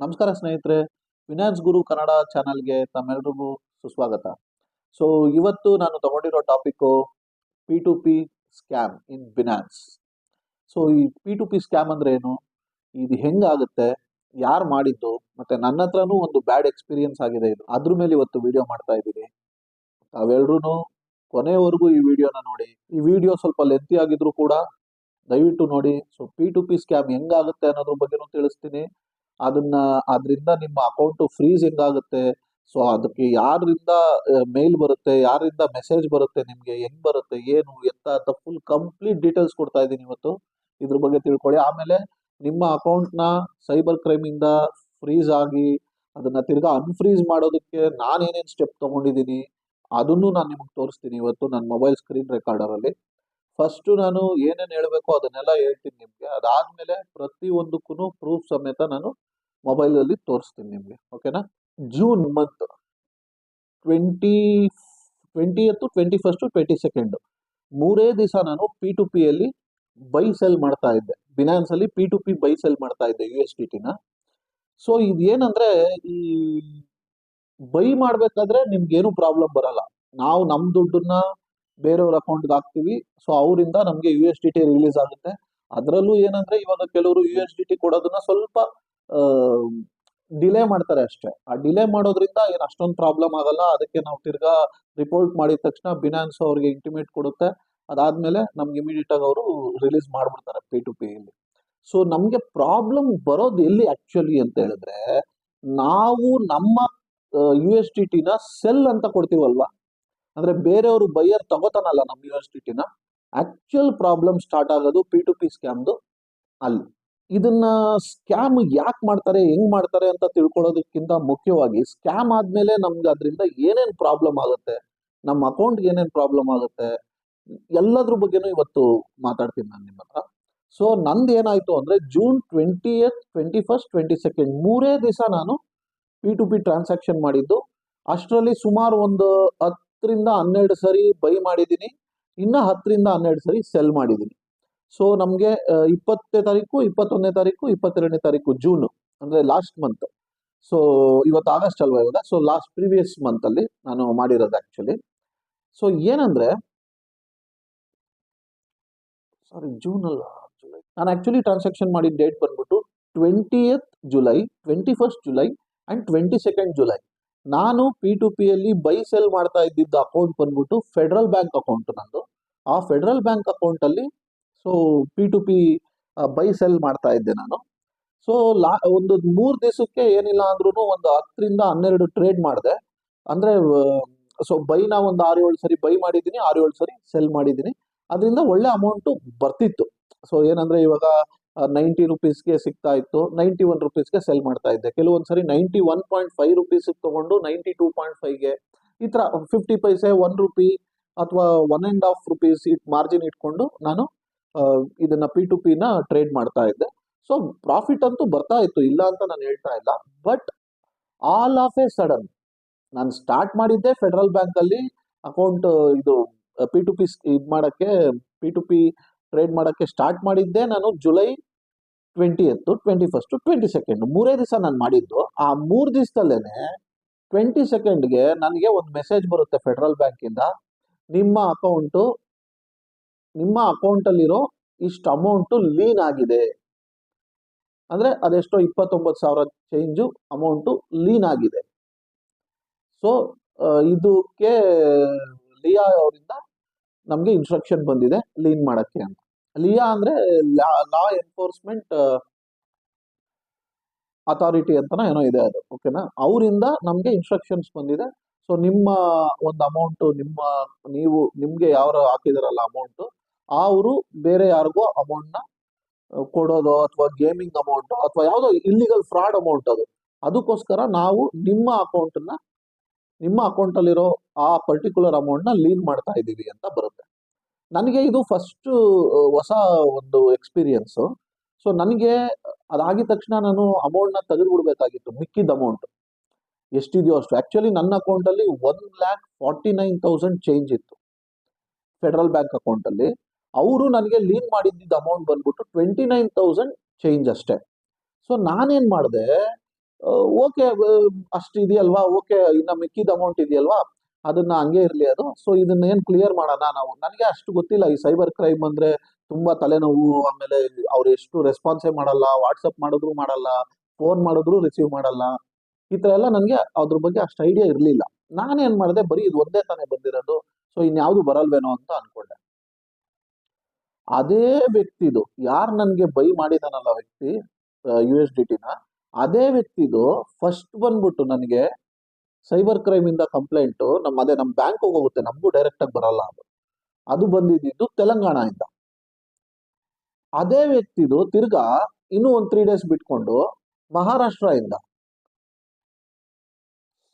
ನಮಸ್ಕಾರ ಸ್ನೇಹಿತರೆ ಫಿನಾನ್ಸ್ ಗುರು ಕನ್ನಡ ಚಾನಲ್ಗೆ ತಮ್ಮೆಲ್ರಿಗೂ ಸುಸ್ವಾಗತ. ಸೊ ಇವತ್ತು ನಾನು ತಗೊಂಡಿರೋ topic P to P scam in finance so ಈ ಪಿ ಟು ಪಿ ಸ್ಕ್ಯಾಮ್ ಅಂದ್ರೆ ಏನು? ಇದು ಹೆಂಗಾಗುತ್ತೆ? ಯಾರು ಮಾಡಿದ್ದು? ಮತ್ತೆ ನನ್ನ ಹತ್ರನೂ ಒಂದು ಬ್ಯಾಡ್ ಎಕ್ಸ್ಪೀರಿಯನ್ಸ್ ಆಗಿದೆ ಇದು. ಅದ್ರ ಮೇಲೆ ಇವತ್ತು ವಿಡಿಯೋ ಮಾಡ್ತಾ ಇದ್ದೀನಿ. ತಾವೆಲ್ಲರೂ ಕೊನೆಯವರೆಗೂ ಈ ವಿಡಿಯೋನ ನೋಡಿ. ಈ ವಿಡಿಯೋ ಸ್ವಲ್ಪ ಲೆಂತಿ ಆಗಿದ್ರು ಕೂಡ ದಯವಿಟ್ಟು ನೋಡಿ. So P to P scam ಹೆಂಗಾಗುತ್ತೆ ಅನ್ನೋದ್ರ ಬಗ್ಗೆನೂ ತಿಳಿಸ್ತೀನಿ. ಅದನ್ನ, ಅದರಿಂದ ನಿಮ್ಮ ಅಕೌಂಟ್ ಫ್ರೀಸ್ ಆಗುತ್ತೆ ಸೊ ಅದಕ್ಕೆ ಯಾರಿಂದ ಮೇಲ್ ಬರುತ್ತೆ, ಯಾರಿಂದ ಮೆಸೇಜ್ ಬರುತ್ತೆ, ನಿಮಗೆ ಹೆಂಗ್ ಬರುತ್ತೆ, ಏನು, ಎಂತ ಅಂತ ಫುಲ್ ಕಂಪ್ಲೀಟ್ ಡೀಟೇಲ್ಸ್ ಕೊಡ್ತಾ ಇದ್ದೀನಿ ಇವತ್ತು. ಇದ್ರ ಬಗ್ಗೆ ತಿಳ್ಕೊಳ್ಳಿ. ಆಮೇಲೆ ನಿಮ್ಮ ಅಕೌಂಟ್ನ ಸೈಬರ್ ಕ್ರೈಮಿಂದ ಫ್ರೀಸ್ ಆಗಿ, ಅದನ್ನ ತಿರ್ಗಾ ಅನ್ಫ್ರೀಸ್ ಮಾಡೋದಕ್ಕೆ ನಾನೇನೇನು ಸ್ಟೆಪ್ ತಗೊಂಡಿದ್ದೀನಿ, ಅದನ್ನು ನಾನು ನಿಮಗೆ ತೋರಿಸ್ತೀನಿ ಇವತ್ತು ನನ್ನ ಮೊಬೈಲ್ ಸ್ಕ್ರೀನ್ ರೆಕಾರ್ಡರಲ್ಲಿ ಫಸ್ಟ್ ನಾನು ಏನೇನು ಹೇಳಬೇಕು ಅದನ್ನೆಲ್ಲ ಹೇಳ್ತೀನಿ ನಿಮಗೆ. ಅದಾದಮೇಲೆ ಪ್ರತಿ ಒಂದಕ್ಕೂ ಪ್ರೂಫ್ ಸಮೇತ ನಾನು ಮೊಬೈಲಲ್ಲಿ ತೋರಿಸ್ತೀನಿ ನಿಮಗೆ ಓಕೆನಾ? June month twenty twentieth twenty first twenty second ಮೂರೇ ದಿವಸ ನಾನು ಪಿ ಟು ಪಿಯಲ್ಲಿ ಬೈ ಸೆಲ್ ಮಾಡ್ತಾ ಇದ್ದೆ. ಬಿನಾನ್ಸ್ ಅಲ್ಲಿ P to P buy sell ಮಾಡ್ತಾ ಇದ್ದೆ ಯು ಎಸ್ ಡಿ ಟಿನ ಸೊ ಇದೇನಂದ್ರೆ ಈ ಬೈ ಮಾಡ್ಬೇಕಾದ್ರೆ ನಿಮ್ಗೇನು ಪ್ರಾಬ್ಲಮ್ ಬರಲ್ಲ. ನಾವು ನಮ್ಮ ದುಡ್ಡನ್ನ ಬೇರೆಯವ್ರ ಅಕೌಂಟ್ಗೆ ಹಾಕ್ತಿವಿ. ಸೊ ಅವರಿಂದ ನಮಗೆ U S D T release ಆಗುತ್ತೆ. ಅದರಲ್ಲೂ ಏನಂದ್ರೆ ಇವಾಗ ಕೆಲವರು ಯು ಎಸ್ ಡಿ ಟಿ ಕೊಡೋದನ್ನ ಸ್ವಲ್ಪ ಡಿಲೇ ಮಾಡ್ತಾರೆ ಅಷ್ಟೇ. ಆ ಡಿಲೇ ಮಾಡೋದ್ರಿಂದ ಏನು ಅಷ್ಟೊಂದು ಪ್ರಾಬ್ಲಮ್ ಆಗಲ್ಲ. ಅದಕ್ಕೆ ನಾವು ತಿರ್ಗಾ ರಿಪೋರ್ಟ್ ಮಾಡಿದ ತಕ್ಷಣ ಬಿನಾನ್ಸ್ ಅವ್ರಿಗೆ ಇಂಟಿಮೇಟ್ ಕೊಡುತ್ತೆ. ಅದಾದ್ಮೇಲೆ ನಮ್ಗೆ ಇಮಿಡಿಯೇಟ್ ಆಗಿ ಅವರು ರಿಲೀಸ್ ಮಾಡ್ಬಿಡ್ತಾರೆ ಪಿ ಟು ಪಿ ಇಲ್ಲಿ ಸೊ ನಮಗೆ ಪ್ರಾಬ್ಲಮ್ ಬರೋದು ಎಲ್ಲಿ ಆಕ್ಚುಲಿ ಅಂತ ಹೇಳಿದ್ರೆ, ನಾವು ನಮ್ಮ ಯು ಎಸ್ ಟಿ ಟಿನ ಸೆಲ್ ಅಂತ ಕೊಡ್ತೀವಲ್ವಾ? ಅಂದ್ರೆ ಬೇರೆಯವರು ಬೈಯರ್ ತಗೋತಾನಲ್ಲ ನಮ್ಮ ಯು ಎಸ್ ಟಿ ಟಿನ ಆಕ್ಚುಯಲ್ ಪ್ರಾಬ್ಲಮ್ ಸ್ಟಾರ್ಟ್ ಆಗೋದು ಪಿ ಟು ಪಿ ಸ್ಕ್ಯಾಮ್ದು ಅಲ್ಲಿ. ಇದನ್ನ ಸ್ಕ್ಯಾಮ್ ಯಾಕೆ ಮಾಡ್ತಾರೆ, ಹೆಂಗ್ ಮಾಡ್ತಾರೆ ಅಂತ ತಿಳ್ಕೊಳ್ಳೋದಕ್ಕಿಂತ ಮುಖ್ಯವಾಗಿ ಸ್ಕ್ಯಾಮ್ ಆದ್ಮೇಲೆ ನಮ್ಗೆ ಅದರಿಂದ ಏನೇನ್ ಪ್ರಾಬ್ಲಮ್ ಆಗುತ್ತೆ ನಮ್ಮ ಅಕೌಂಟ್ಗೆ ಏನೇನ್ ಪ್ರಾಬ್ಲಮ್ ಆಗುತ್ತೆ, ಎಲ್ಲದ್ರ ಬಗ್ಗೆನೂ ಇವತ್ತು ಮಾತಾಡ್ತೀನಿ ನಾನು ನಿಮ್ಮ ಹತ್ರ ಸೊ ನಂದು ಏನಾಯ್ತು ಅಂದ್ರೆ June twenty twenty first twenty second ಮೂರೇ ದಿವಸ ನಾನು ಪಿ ಟು ಪಿ ಟ್ರಾನ್ಸಾಕ್ಷನ್ ಮಾಡಿದ್ದು. ಅಷ್ಟರಲ್ಲಿ ಸುಮಾರು ಒಂದು ಹತ್ತರಿಂದ ಹನ್ನೆರಡು ಸರಿ ಬೈ ಮಾಡಿದ್ದೀನಿ. ಇನ್ನ ಹತ್ತರಿಂದ ಹನ್ನೆರಡು ಸರಿ ಸೆಲ್ ಮಾಡಿದ್ದೀನಿ. ಸೊ ನಮಗೆ ಇಪ್ಪತ್ತನೇ ತಾರೀಕು, ಇಪ್ಪತ್ತೊಂದನೇ ತಾರೀಕು, ಇಪ್ಪತ್ತೆರಡನೇ ತಾರೀಕು ಜೂನ್ ಅಂದ್ರೆ ಲಾಸ್ಟ್ ಮಂತ್ ಸೊ ಇವತ್ತು ಆಗಸ್ಟ್ ಅಲ್ವಾ ಇವಾಗ? ಸೊ ಲಾಸ್ಟ್ ಪ್ರೀವಿಯಸ್ ಮಂತಲ್ಲಿ ನಾನು ಮಾಡಿರೋದು ಆ್ಯಕ್ಚುಲಿ ಸೊ ಏನಂದ್ರೆ ಸಾರಿ ಜೂನ್ ಅಲ್ಲ ಜುಲೈ ನಾನು ಆ್ಯಕ್ಚುಲಿ ಟ್ರಾನ್ಸಾಕ್ಷನ್ ಮಾಡಿದ ಡೇಟ್ ಬಂದ್ಬಿಟ್ಟು twentieth July twenty first July and twenty second July ನಾನು ಪಿ ಟು ಪಿಯಲ್ಲಿ ಬೈ ಸೆಲ್ ಮಾಡ್ತಾ ಇದ್ದಿದ್ದ ಅಕೌಂಟ್ ಬಂದ್ಬಿಟ್ಟು ಫೆಡರಲ್ ಬ್ಯಾಂಕ್ ಅಕೌಂಟ್ ನಂದು. ಆ ಫೆಡರಲ್ ಬ್ಯಾಂಕ್ ಅಕೌಂಟ್ ಅಲ್ಲಿ so P to P buy sell ಮಾಡ್ತಾ ಇದ್ದೆ ನಾನು. ಸೊ ಲಾ, ಒಂದು ಮೂರು ದಿವಸಕ್ಕೆ ಏನಿಲ್ಲ ಅಂದ್ರೂ ಒಂದು ಹತ್ತರಿಂದ ಹನ್ನೆರಡು ಟ್ರೇಡ್ ಮಾಡಿದೆ. ಅಂದರೆ ಸೊ ಬೈನ ಒಂದು ಆರು ಏಳು ಸರಿ ಬೈ ಮಾಡಿದ್ದೀನಿ, ಆರು ಏಳು ಸರಿ ಸೆಲ್ ಮಾಡಿದ್ದೀನಿ. ಅದರಿಂದ ಒಳ್ಳೆ ಅಮೌಂಟು ಬರ್ತಿತ್ತು. ಸೊ ಏನಂದರೆ ಇವಾಗ ನೈಂಟಿ ರುಪೀಸ್ಗೆ ಸಿಗ್ತಾ ಇತ್ತು. ನೈಂಟಿ ಒನ್ ರುಪೀಸ್ಗೆ ಸೆಲ್ ಮಾಡ್ತಾ ಇದ್ದೆ. ಕೆಲವೊಂದು ಸರಿ ninety one point five rupees ತೊಗೊಂಡು ನೈಂಟಿ ಟೂ ಪಾಯಿಂಟ್ ಫೈವ್ಗೆ ಈ ಥರ ಫಿಫ್ಟಿ ಪೈಸೆ ಒನ್ ರುಪಿ ಅಥವಾ one and half rupees it margin ಇಟ್ಕೊಂಡು ನಾನು ಇದನ್ನ ಪಿ ಟು ಪಿನ ಟ್ರೇಡ್ ಮಾಡ್ತಾ ಇದ್ದೆ. ಸೊ ಪ್ರಾಫಿಟ್ ಅಂತೂ ಬರ್ತಾ ಇತ್ತು, ಇಲ್ಲ ಅಂತ ನಾನು ಹೇಳ್ತಾ ಇಲ್ಲ. But all of a sudden ನಾನು ಸ್ಟಾರ್ಟ್ ಮಾಡಿದ್ದೆ ಫೆಡರಲ್ ಬ್ಯಾಂಕ್ ಅಲ್ಲಿ ಅಕೌಂಟ್ ಇದು ಪಿ ಟು ಪಿ ಇದು ಮಾಡಕ್ಕೆ ಪಿ ಟು ಪಿ ಟ್ರೇಡ್ ಮಾಡಕ್ಕೆ ಸ್ಟಾರ್ಟ್ ಮಾಡಿದ್ದೆ ನಾನು July twentieth twenty first twenty second ಮೂರೇ ದಿವಸ ನಾನು ಮಾಡಿದ್ದು. ಆ ಮೂರು ದಿವಸದಲ್ಲೇನೆ ಟ್ವೆಂಟಿ ಸೆಕೆಂಡ್ಗೆ ನನಗೆ ಒಂದು ಮೆಸೇಜ್ ಬರುತ್ತೆ ಫೆಡರಲ್ ಬ್ಯಾಂಕಿಂದ ನಿಮ್ಮ ಅಕೌಂಟು ನಿಮ್ಮ ಅಕೌಂಟಲ್ಲಿರೋ ಇಷ್ಟು ಅಮೌಂಟು ಲೀನ್ ಆಗಿದೆ. ಅಂದ್ರೆ ಅದೆಷ್ಟೋ ಇಪ್ಪತ್ತೊಂಬತ್ತು ಸಾವಿರ ಚೇಂಜು ಅಮೌಂಟು ಲೀನ್ ಆಗಿದೆ. ಸೊ ಇದಕ್ಕೆ ಲಿಯಾ ಅವರಿಂದ ನಮಗೆ ಇನ್ಸ್ಟ್ರಕ್ಷನ್ ಬಂದಿದೆ ಲೀನ್ ಮಾಡಕ್ಕೆ ಅಂತ. ಲಿಯಾ ಅಂದ್ರೆ ಲಾ ಎನ್ಫೋರ್ಸ್ಮೆಂಟ್ ಅಥಾರಿಟಿ ಅಂತನೋ ಏನೋ ಇದೆ ಅದು ಓಕೆನಾ ಅವರಿಂದ ನಮಗೆ ಇನ್ಸ್ಟ್ರಕ್ಷನ್ಸ್ ಬಂದಿದೆ. ಸೊ ನಿಮ್ಮ ಒಂದು ಅಮೌಂಟ್ ನಿಮ್ಮ, ನೀವು, ನಿಮಗೆ ಯಾರು ಹಾಕಿದಾರಲ್ಲ ಅಮೌಂಟ್ ಅವರು ಬೇರೆ ಯಾರಿಗೋ ಅಮೌಂಟ್ನ ಕೊಡೋದು ಅಥವಾ ಗೇಮಿಂಗ್ ಅಮೌಂಟ್ ಅಥವಾ ಯಾವುದೋ ಇಲ್ಲಿಗಲ್ ಫ್ರಾಡ್ ಅಮೌಂಟ್ ಅದು. ಅದಕ್ಕೋಸ್ಕರ ನಾವು ನಿಮ್ಮ ಅಕೌಂಟನ್ನ ನಿಮ್ಮ ಅಕೌಂಟಲ್ಲಿರೋ ಆ ಪರ್ಟಿಕ್ಯುಲರ್ ಅಮೌಂಟ್ನ ಲೀನ್ ಮಾಡ್ತಾ ಇದ್ದೀವಿ ಅಂತ ಬರುತ್ತೆ. ನನಗೆ ಇದು ಫಸ್ಟ್ ಹೊಸ ಒಂದು ಎಕ್ಸ್ಪೀರಿಯನ್ಸು ಸೊ ನನಗೆ ಅದಾಗಿದ ತಕ್ಷಣ ನಾನು ಅಮೌಂಟ್ನ ತೆಗೆದುಬಿಡ್ಬೇಕಾಗಿತ್ತು, ಮಿಕ್ಕಿದ ಅಮೌಂಟ್ ಎಷ್ಟಿದೆಯೋ ಅಷ್ಟು. ಆ್ಯಕ್ಚುಲಿ ನನ್ನ ಅಕೌಂಟಲ್ಲಿ one lakh forty nine thousand change ಇತ್ತು. ಫೆಡರಲ್ ಬ್ಯಾಂಕ್ ಅಕೌಂಟಲ್ಲಿ ಅವರು ನನಗೆ ಲೀನ್ ಮಾಡಿದ್ದಿದ್ದ ಅಮೌಂಟ್ ಬಂದ್ಬಿಟ್ಟು ಟ್ವೆಂಟಿ ನೈನ್ ತೌಸಂಡ್ ಚೇಂಜ್ ಅಷ್ಟೇ. ಸೊ ನಾನೇನು ಮಾಡಿದೆ? ಓಕೆ ಅಷ್ಟು ಇದೆಯಲ್ವಾ? ಓಕೆ ಇನ್ನು ಮಿಕ್ಕಿದ ಅಮೌಂಟ್ ಇದೆಯಲ್ವಾ? ಅದನ್ನ ಹಂಗೆ ಇರಲಿ ಅದು. ಸೊ ಇದನ್ನ ಏನು ಕ್ಲಿಯರ್ ಮಾಡೋಣ ನಾವು? ನನಗೆ ಅಷ್ಟು ಗೊತ್ತಿಲ್ಲ. ಈ ಸೈಬರ್ ಕ್ರೈಮ್ ಅಂದರೆ ತುಂಬಾ ತಲೆನೋವು, ಆಮೇಲೆ ಅವ್ರು ಎಷ್ಟು ರೆಸ್ಪಾನ್ಸೇ ಮಾಡಲ್ಲ ವಾಟ್ಸಪ್ ಮಾಡಿದ್ರು ಮಾಡಲ್ಲ ಫೋನ್ ಮಾಡಿದ್ರು ರಿಸೀವ್ ಮಾಡಲ್ಲ. ಈ ಥರ ಎಲ್ಲ ನನಗೆ ಅದ್ರ ಬಗ್ಗೆ ಅಷ್ಟು ಐಡಿಯಾ ಇರಲಿಲ್ಲ. ನಾನೇನು ಮಾಡಿದೆ? ಬರೀ ಇದು ಒಂದೇ ತಾನೇ ಬಂದಿರೋದು. ಸೊ ಇನ್ಯಾವುದು ಬರಲ್ವೇನೋ ಅಂತ ಅನ್ಕೊಂಡೆ. ಅದೇ ವ್ಯಕ್ತಿದು, ಯಾರು ನನಗೆ ಬೈ ಮಾಡಿದಾನಲ್ಲ ವ್ಯಕ್ತಿ ಯು ಎಸ್ ಡಿ ಟಿನ ಅದೇ ವ್ಯಕ್ತಿದು ಫಸ್ಟ್ ಬಂದ್ಬಿಟ್ಟು ನನಗೆ ಸೈಬರ್ ಕ್ರೈಮ್ ಇಂದ ಕಂಪ್ಲೇಂಟು ನಮ್ಮ ಅದೇ ನಮ್ಮ ಬ್ಯಾಂಕ್ ಹೋಗುತ್ತೆ, ನಮಗೂ ಡೈರೆಕ್ಟ್ ಆಗಿ ಬರಲ್ಲ ಅದು. ಅದು ಬಂದಿದ್ದು ತೆಲಂಗಾಣ ಇಂದ ಅದೇ ವ್ಯಕ್ತಿದು ತಿರ್ಗಾ ಇನ್ನೂ ಒಂದು ತ್ರೀ ಡೇಸ್ ಬಿಟ್ಕೊಂಡು ಮಹಾರಾಷ್ಟ್ರ ಇಂದ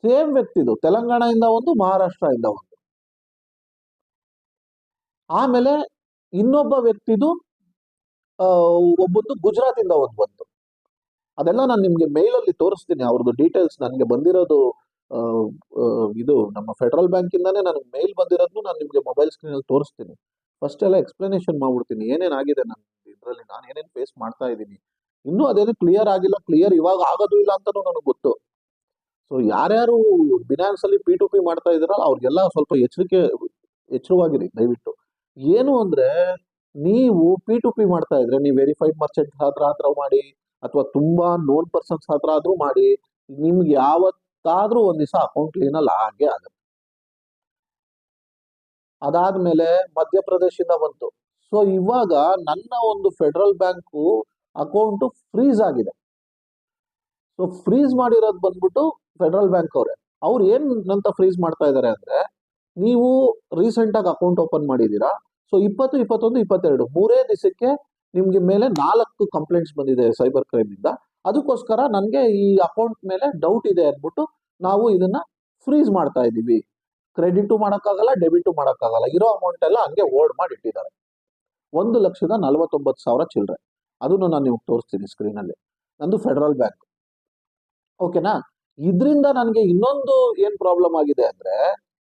ಸೇಮ್ ವ್ಯಕ್ತಿದು ತೆಲಂಗಾಣ ಇಂದ ಒಂದು ಮಹಾರಾಷ್ಟ್ರ ಇಂದ ಒಂದು. ಆಮೇಲೆ ಇನ್ನೊಬ್ಬ ವ್ಯಕ್ತಿದು ಆ, ಒಬ್ಬದ್ದು ಗುಜರಾತ್ ಇಂದ ಒಂದು ಬಂತು. ಅದೆಲ್ಲ ನಾನು ನಿಮ್ಗೆ ಮೇಲ್ ಅಲ್ಲಿ ತೋರಿಸ್ತೀನಿ. ಅವ್ರದ್ದು ಡೀಟೇಲ್ಸ್ ನನಗೆ ಬಂದಿರೋದು ಇದು ನಮ್ಮ ಫೆಡರಲ್ ಬ್ಯಾಂಕ್ ಇಂದಾನೆ ನನಗೆ ಮೇಲ್ ಬಂದಿರೋದು ನಾನು ನಿಮ್ಗೆ ಮೊಬೈಲ್ ಸ್ಕ್ರೀನ್ ಅಲ್ಲಿ ತೋರಿಸ್ತೀನಿ. ಫಸ್ಟ್ ಎಲ್ಲ ಎಕ್ಸ್ಪ್ಲನೇಷನ್ ಮಾಡ್ಬಿಡ್ತೀನಿ. ಏನೇನಾಗಿದೆ ನನ್ನ ಇದರಲ್ಲಿ? ನಾನು ಏನೇನು ಫೇಸ್ ಮಾಡ್ತಾ ಇದ್ದೀನಿ? ಇನ್ನೂ ಅದೇನು ಕ್ಲಿಯರ್ ಆಗಿಲ್ಲ. ಕ್ಲಿಯರ್ ಇವಾಗ ಆಗೋದು ಇಲ್ಲ ಅಂತಾನು ನನಗೆ ಗೊತ್ತು. ಸೊ ಯಾರ್ಯಾರು ಬಿನಾನ್ಸ್ ಅಲ್ಲಿ ಪಿ ಟು ಪಿ ಮಾಡ್ತಾ ಇದ್ರಲ್ಲ ಅವ್ರಿಗೆಲ್ಲ ಸ್ವಲ್ಪ ಎಚ್ಚರಿಕೆ ಎಚ್ಚರವಾಗಿರಿ. ದಯವಿಟ್ಟು. ಏನು ಅಂದ್ರೆ ನೀವು ಪಿ ಟು ಪಿ ಮಾಡ್ತಾ ಇದ್ರೆ, ನೀವು ವೆರಿಫೈಡ್ ಮರ್ಚೆಂಟ್ ಹತ್ರ ಹತ್ರ ಮಾಡಿ, ಅಥವಾ ತುಂಬಾ ನೋನ್ ಪರ್ಸನ್ಸ್ ಹತ್ರ ಆದ್ರೂ ಮಾಡಿ, ನಿಮ್ಗೆ ಯಾವತ್ತಾದ್ರೂ ಒಂದ್ ದಿವಸ ಅಕೌಂಟ್ ಕ್ಲೀನಲ್ ಹಾಗೆ ಆಗುತ್ತೆ. ಅದಾದ್ಮೇಲೆ ಮಧ್ಯಪ್ರದೇಶದಿಂದ ಬಂತು. ಸೊ ಇವಾಗ ನನ್ನ ಒಂದು ಫೆಡರಲ್ ಬ್ಯಾಂಕು ಅಕೌಂಟ್ ಫ್ರೀಸ್ ಆಗಿದೆ. ಸೊ ಫ್ರೀಸ್ ಮಾಡಿರೋದು ಬಂದ್ಬಿಟ್ಟು ಫೆಡರಲ್ ಬ್ಯಾಂಕ್ ಅವರೇ. ಅವ್ರು ಏನ್ ಅಂತ ಫ್ರೀಸ್ ಮಾಡ್ತಾ ಇದ್ದಾರೆ ಅಂದ್ರೆ, ನೀವು ರೀಸೆಂಟ್ ಆಗಿ ಅಕೌಂಟ್ ಓಪನ್ ಮಾಡಿದೀರಾ ಸೊ ಇಪ್ಪತ್ತು, ಇಪ್ಪತ್ತೊಂದು, ಇಪ್ಪತ್ತೆರಡು ಮೂರೇ ದಿವಸಕ್ಕೆ ನಿಮಗೆ ಮೇಲೆ ನಾಲ್ಕು ಕಂಪ್ಲೇಂಟ್ಸ್ ಬಂದಿದೆ ಸೈಬರ್ ಕ್ರೈಮ್ ಇಂದ. ಅದಕ್ಕೋಸ್ಕರ ನನಗೆ ಈ ಅಕೌಂಟ್ ಮೇಲೆ ಡೌಟ್ ಇದೆ ಅಂದ್ಬಿಟ್ಟು ನಾವು ಇದನ್ನ ಫ್ರೀಸ್ ಮಾಡ್ತಾ ಇದ್ದೀವಿ. ಕ್ರೆಡಿಟು ಮಾಡೋಕ್ಕಾಗಲ್ಲ ಡೆಬಿಟು ಮಾಡೋಕ್ಕಾಗಲ್ಲ. ಇರೋ ಅಮೌಂಟ್ ಎಲ್ಲ ಹಂಗೆ ಓಲ್ಡ್ ಮಾಡಿ ಇಟ್ಟಿದ್ದಾರೆ. ಒಂದು ಲಕ್ಷದ ನಲವತ್ತೊಂಬತ್ತು ಸಾವಿರ ಚಿಲ್ಲರೆ ಅದನ್ನು ನಾನು ನಿಮ್ಗೆ ತೋರಿಸ್ತೀನಿ ಸ್ಕ್ರೀನಲ್ಲಿ ನಂದು ಫೆಡರಲ್ ಬ್ಯಾಂಕ್ ಓಕೆನಾ ಇದರಿಂದ ನನಗೆ ಇನ್ನೊಂದು ಏನು ಪ್ರಾಬ್ಲಮ್ ಆಗಿದೆ ಅಂದ್ರೆ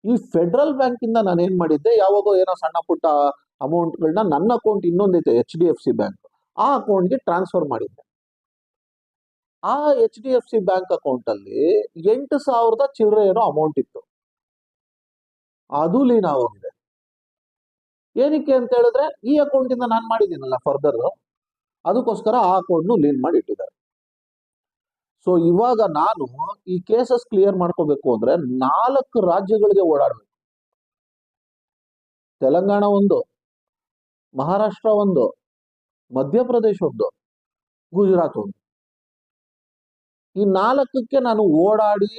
ಈ ಫೆಡರಲ್ ಬ್ಯಾಂಕ್ ಇಂದ ನಾನು ಏನು ಮಾಡಿದ್ದೆ, ಯಾವಾಗೋ ಏನೋ ಸಣ್ಣ ಪುಟ್ಟ ಅಮೌಂಟ್ಗಳನ್ನ ನನ್ನ account ಇನ್ನೊಂದೈತೆ H D F C bank. ಆ ಅಕೌಂಟ್ಗೆ ಟ್ರಾನ್ಸ್ಫರ್ ಮಾಡಿದ್ದೆ. ಆ H D F C bank account ಅಲ್ಲಿ ಎಂಟು ಸಾವಿರದ ಚಿಲ್ಲರೆ ಏನೋ ಅಮೌಂಟ್ ಇತ್ತು. ಅದು ಲೀನ್ ಆಗೋಗಿದೆ. ಏನಕ್ಕೆ ಅಂತ ಹೇಳಿದ್ರೆ, ಈ ಅಕೌಂಟ್ ಇಂದ ನಾನು ಮಾಡಿದ್ದೀನಲ್ಲ ಫರ್ದರ್, ಅದಕ್ಕೋಸ್ಕರ ಆ ಅಕೌಂಟ್ನು ಲೀನ್ ಮಾಡಿ ಇಟ್ಟಿದ್ದಾರೆ. ಸೊ ಇವಾಗ ನಾನು ಈ ಕೇಸಸ್ ಕ್ಲಿಯರ್ ಮಾಡ್ಕೋಬೇಕು ಅಂದ್ರೆ ನಾಲ್ಕು ರಾಜ್ಯಗಳಿಗೆ ಓಡಾಡಬೇಕು. ತೆಲಂಗಾಣ ಒಂದು, ಮಹಾರಾಷ್ಟ್ರ ಒಂದು, ಮಧ್ಯಪ್ರದೇಶ ಒಂದು, ಗುಜರಾತ್ ಒಂದು. ಈ ನಾಲ್ಕಕ್ಕೆ ನಾನು ಓಡಾಡಿ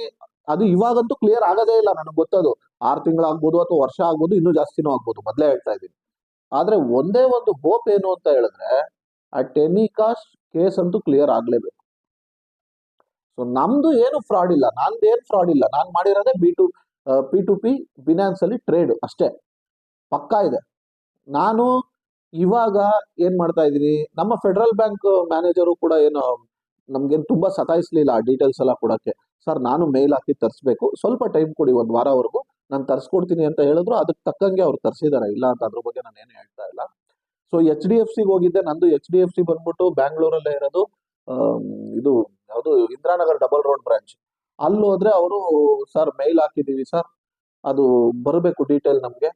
ಅದು ಇವಾಗಂತೂ ಕ್ಲಿಯರ್ ಆಗೋದೇ ಇಲ್ಲ ನನಗೆ ಗೊತ್ತದು. ಆರು ತಿಂಗಳಾಗ್ಬೋದು ಅಥವಾ ವರ್ಷ ಆಗ್ಬೋದು, ಇನ್ನೂ ಜಾಸ್ತಿನೂ ಆಗ್ಬೋದು, ಮೊದಲೇ ಹೇಳ್ತಾ ಇದ್ದೀನಿ. ಆದ್ರೆ ಒಂದೇ ಒಂದು ಹೋಪ್ ಏನು ಅಂತ ಹೇಳಿದ್ರೆ, ಆ ಟೆನಿಕಾಸ್ಟ್ ಕೇಸ್ ಅಂತೂ ಕ್ಲಿಯರ್ ಆಗ್ಲೇಬೇಕು. ನಮ್ದು ಏನು ಫ್ರಾಡ್ ಇಲ್ಲ. ನಂದು ಏನು ಫ್ರಾಡ್ ಇಲ್ಲ. ನಾನು ಮಾಡಿರೋದೇ B to P to P Binance ಅಲ್ಲಿ ಟ್ರೇಡ್ ಅಷ್ಟೇ. ಪಕ್ಕಾ ಇದೆ. ನಾನು ಇವಾಗ ಏನ್ ಮಾಡ್ತಾ ಇದ್ದೀನಿ? ನಮ್ಮ ಫೆಡರಲ್ ಬ್ಯಾಂಕ್ ಮ್ಯಾನೇಜರು ಕೂಡ ಏನು, ನಮ್ಗೇನು ತುಂಬಾ ಸತಾಯಿಸ್ಲಿಲ್ಲ ಆ ಡೀಟೇಲ್ಸ್ ಎಲ್ಲ ಕೊಡಕ್ಕೆ. ಸರ್ ನಾನು ಮೇಲ್ ಹಾಕಿ ತರಿಸ್ಬೇಕು. ಸ್ವಲ್ಪ ಟೈಮ್ ಕೊಡಿ, ಒಂದು ವಾರವರೆಗೂ. ನಾನು ತರಿಸ್ಕೊಡ್ತೀನಿ ಅಂತ ಹೇಳಿದ್ರು. ಅದಕ್ಕೆ ತಕ್ಕಂಗೆ ಅವ್ರು ತರಿಸಿದಾರೆ. ಇಲ್ಲ ಅಂತ ಅದ್ರ ಬಗ್ಗೆ ನಾನು ಏನು ಹೇಳ್ತಾ ಇಲ್ಲ. ಸೊ ಎಚ್ ಡಿ ಎಫ್ ಸಿಗೆ ಹೋಗಿದ್ದೆ. ನಂದು ಎಚ್ ಡಿ ಎಫ್ ಸಿ ಬಂದ್ಬಿಟ್ಟು ಬ್ಯಾಂಗ್ಳೂರಲ್ಲೇ ಇರೋದು. ಇದು ಯಾವುದು ಇಂದ್ರಾನಗರ್ ಡಬಲ್ ರೋಡ್ ಬ್ರಾಂಚ್ ಅಲ್ಲಿ ಹೋದ್ರೆ ಅವರು, ಸರ್ ಮೇಲ್ ಹಾಕಿದೀವಿ ಸರ್. ಅದು ಬರಬೇಕು ಡೀಟೇಲ್ ನಮಗೆ.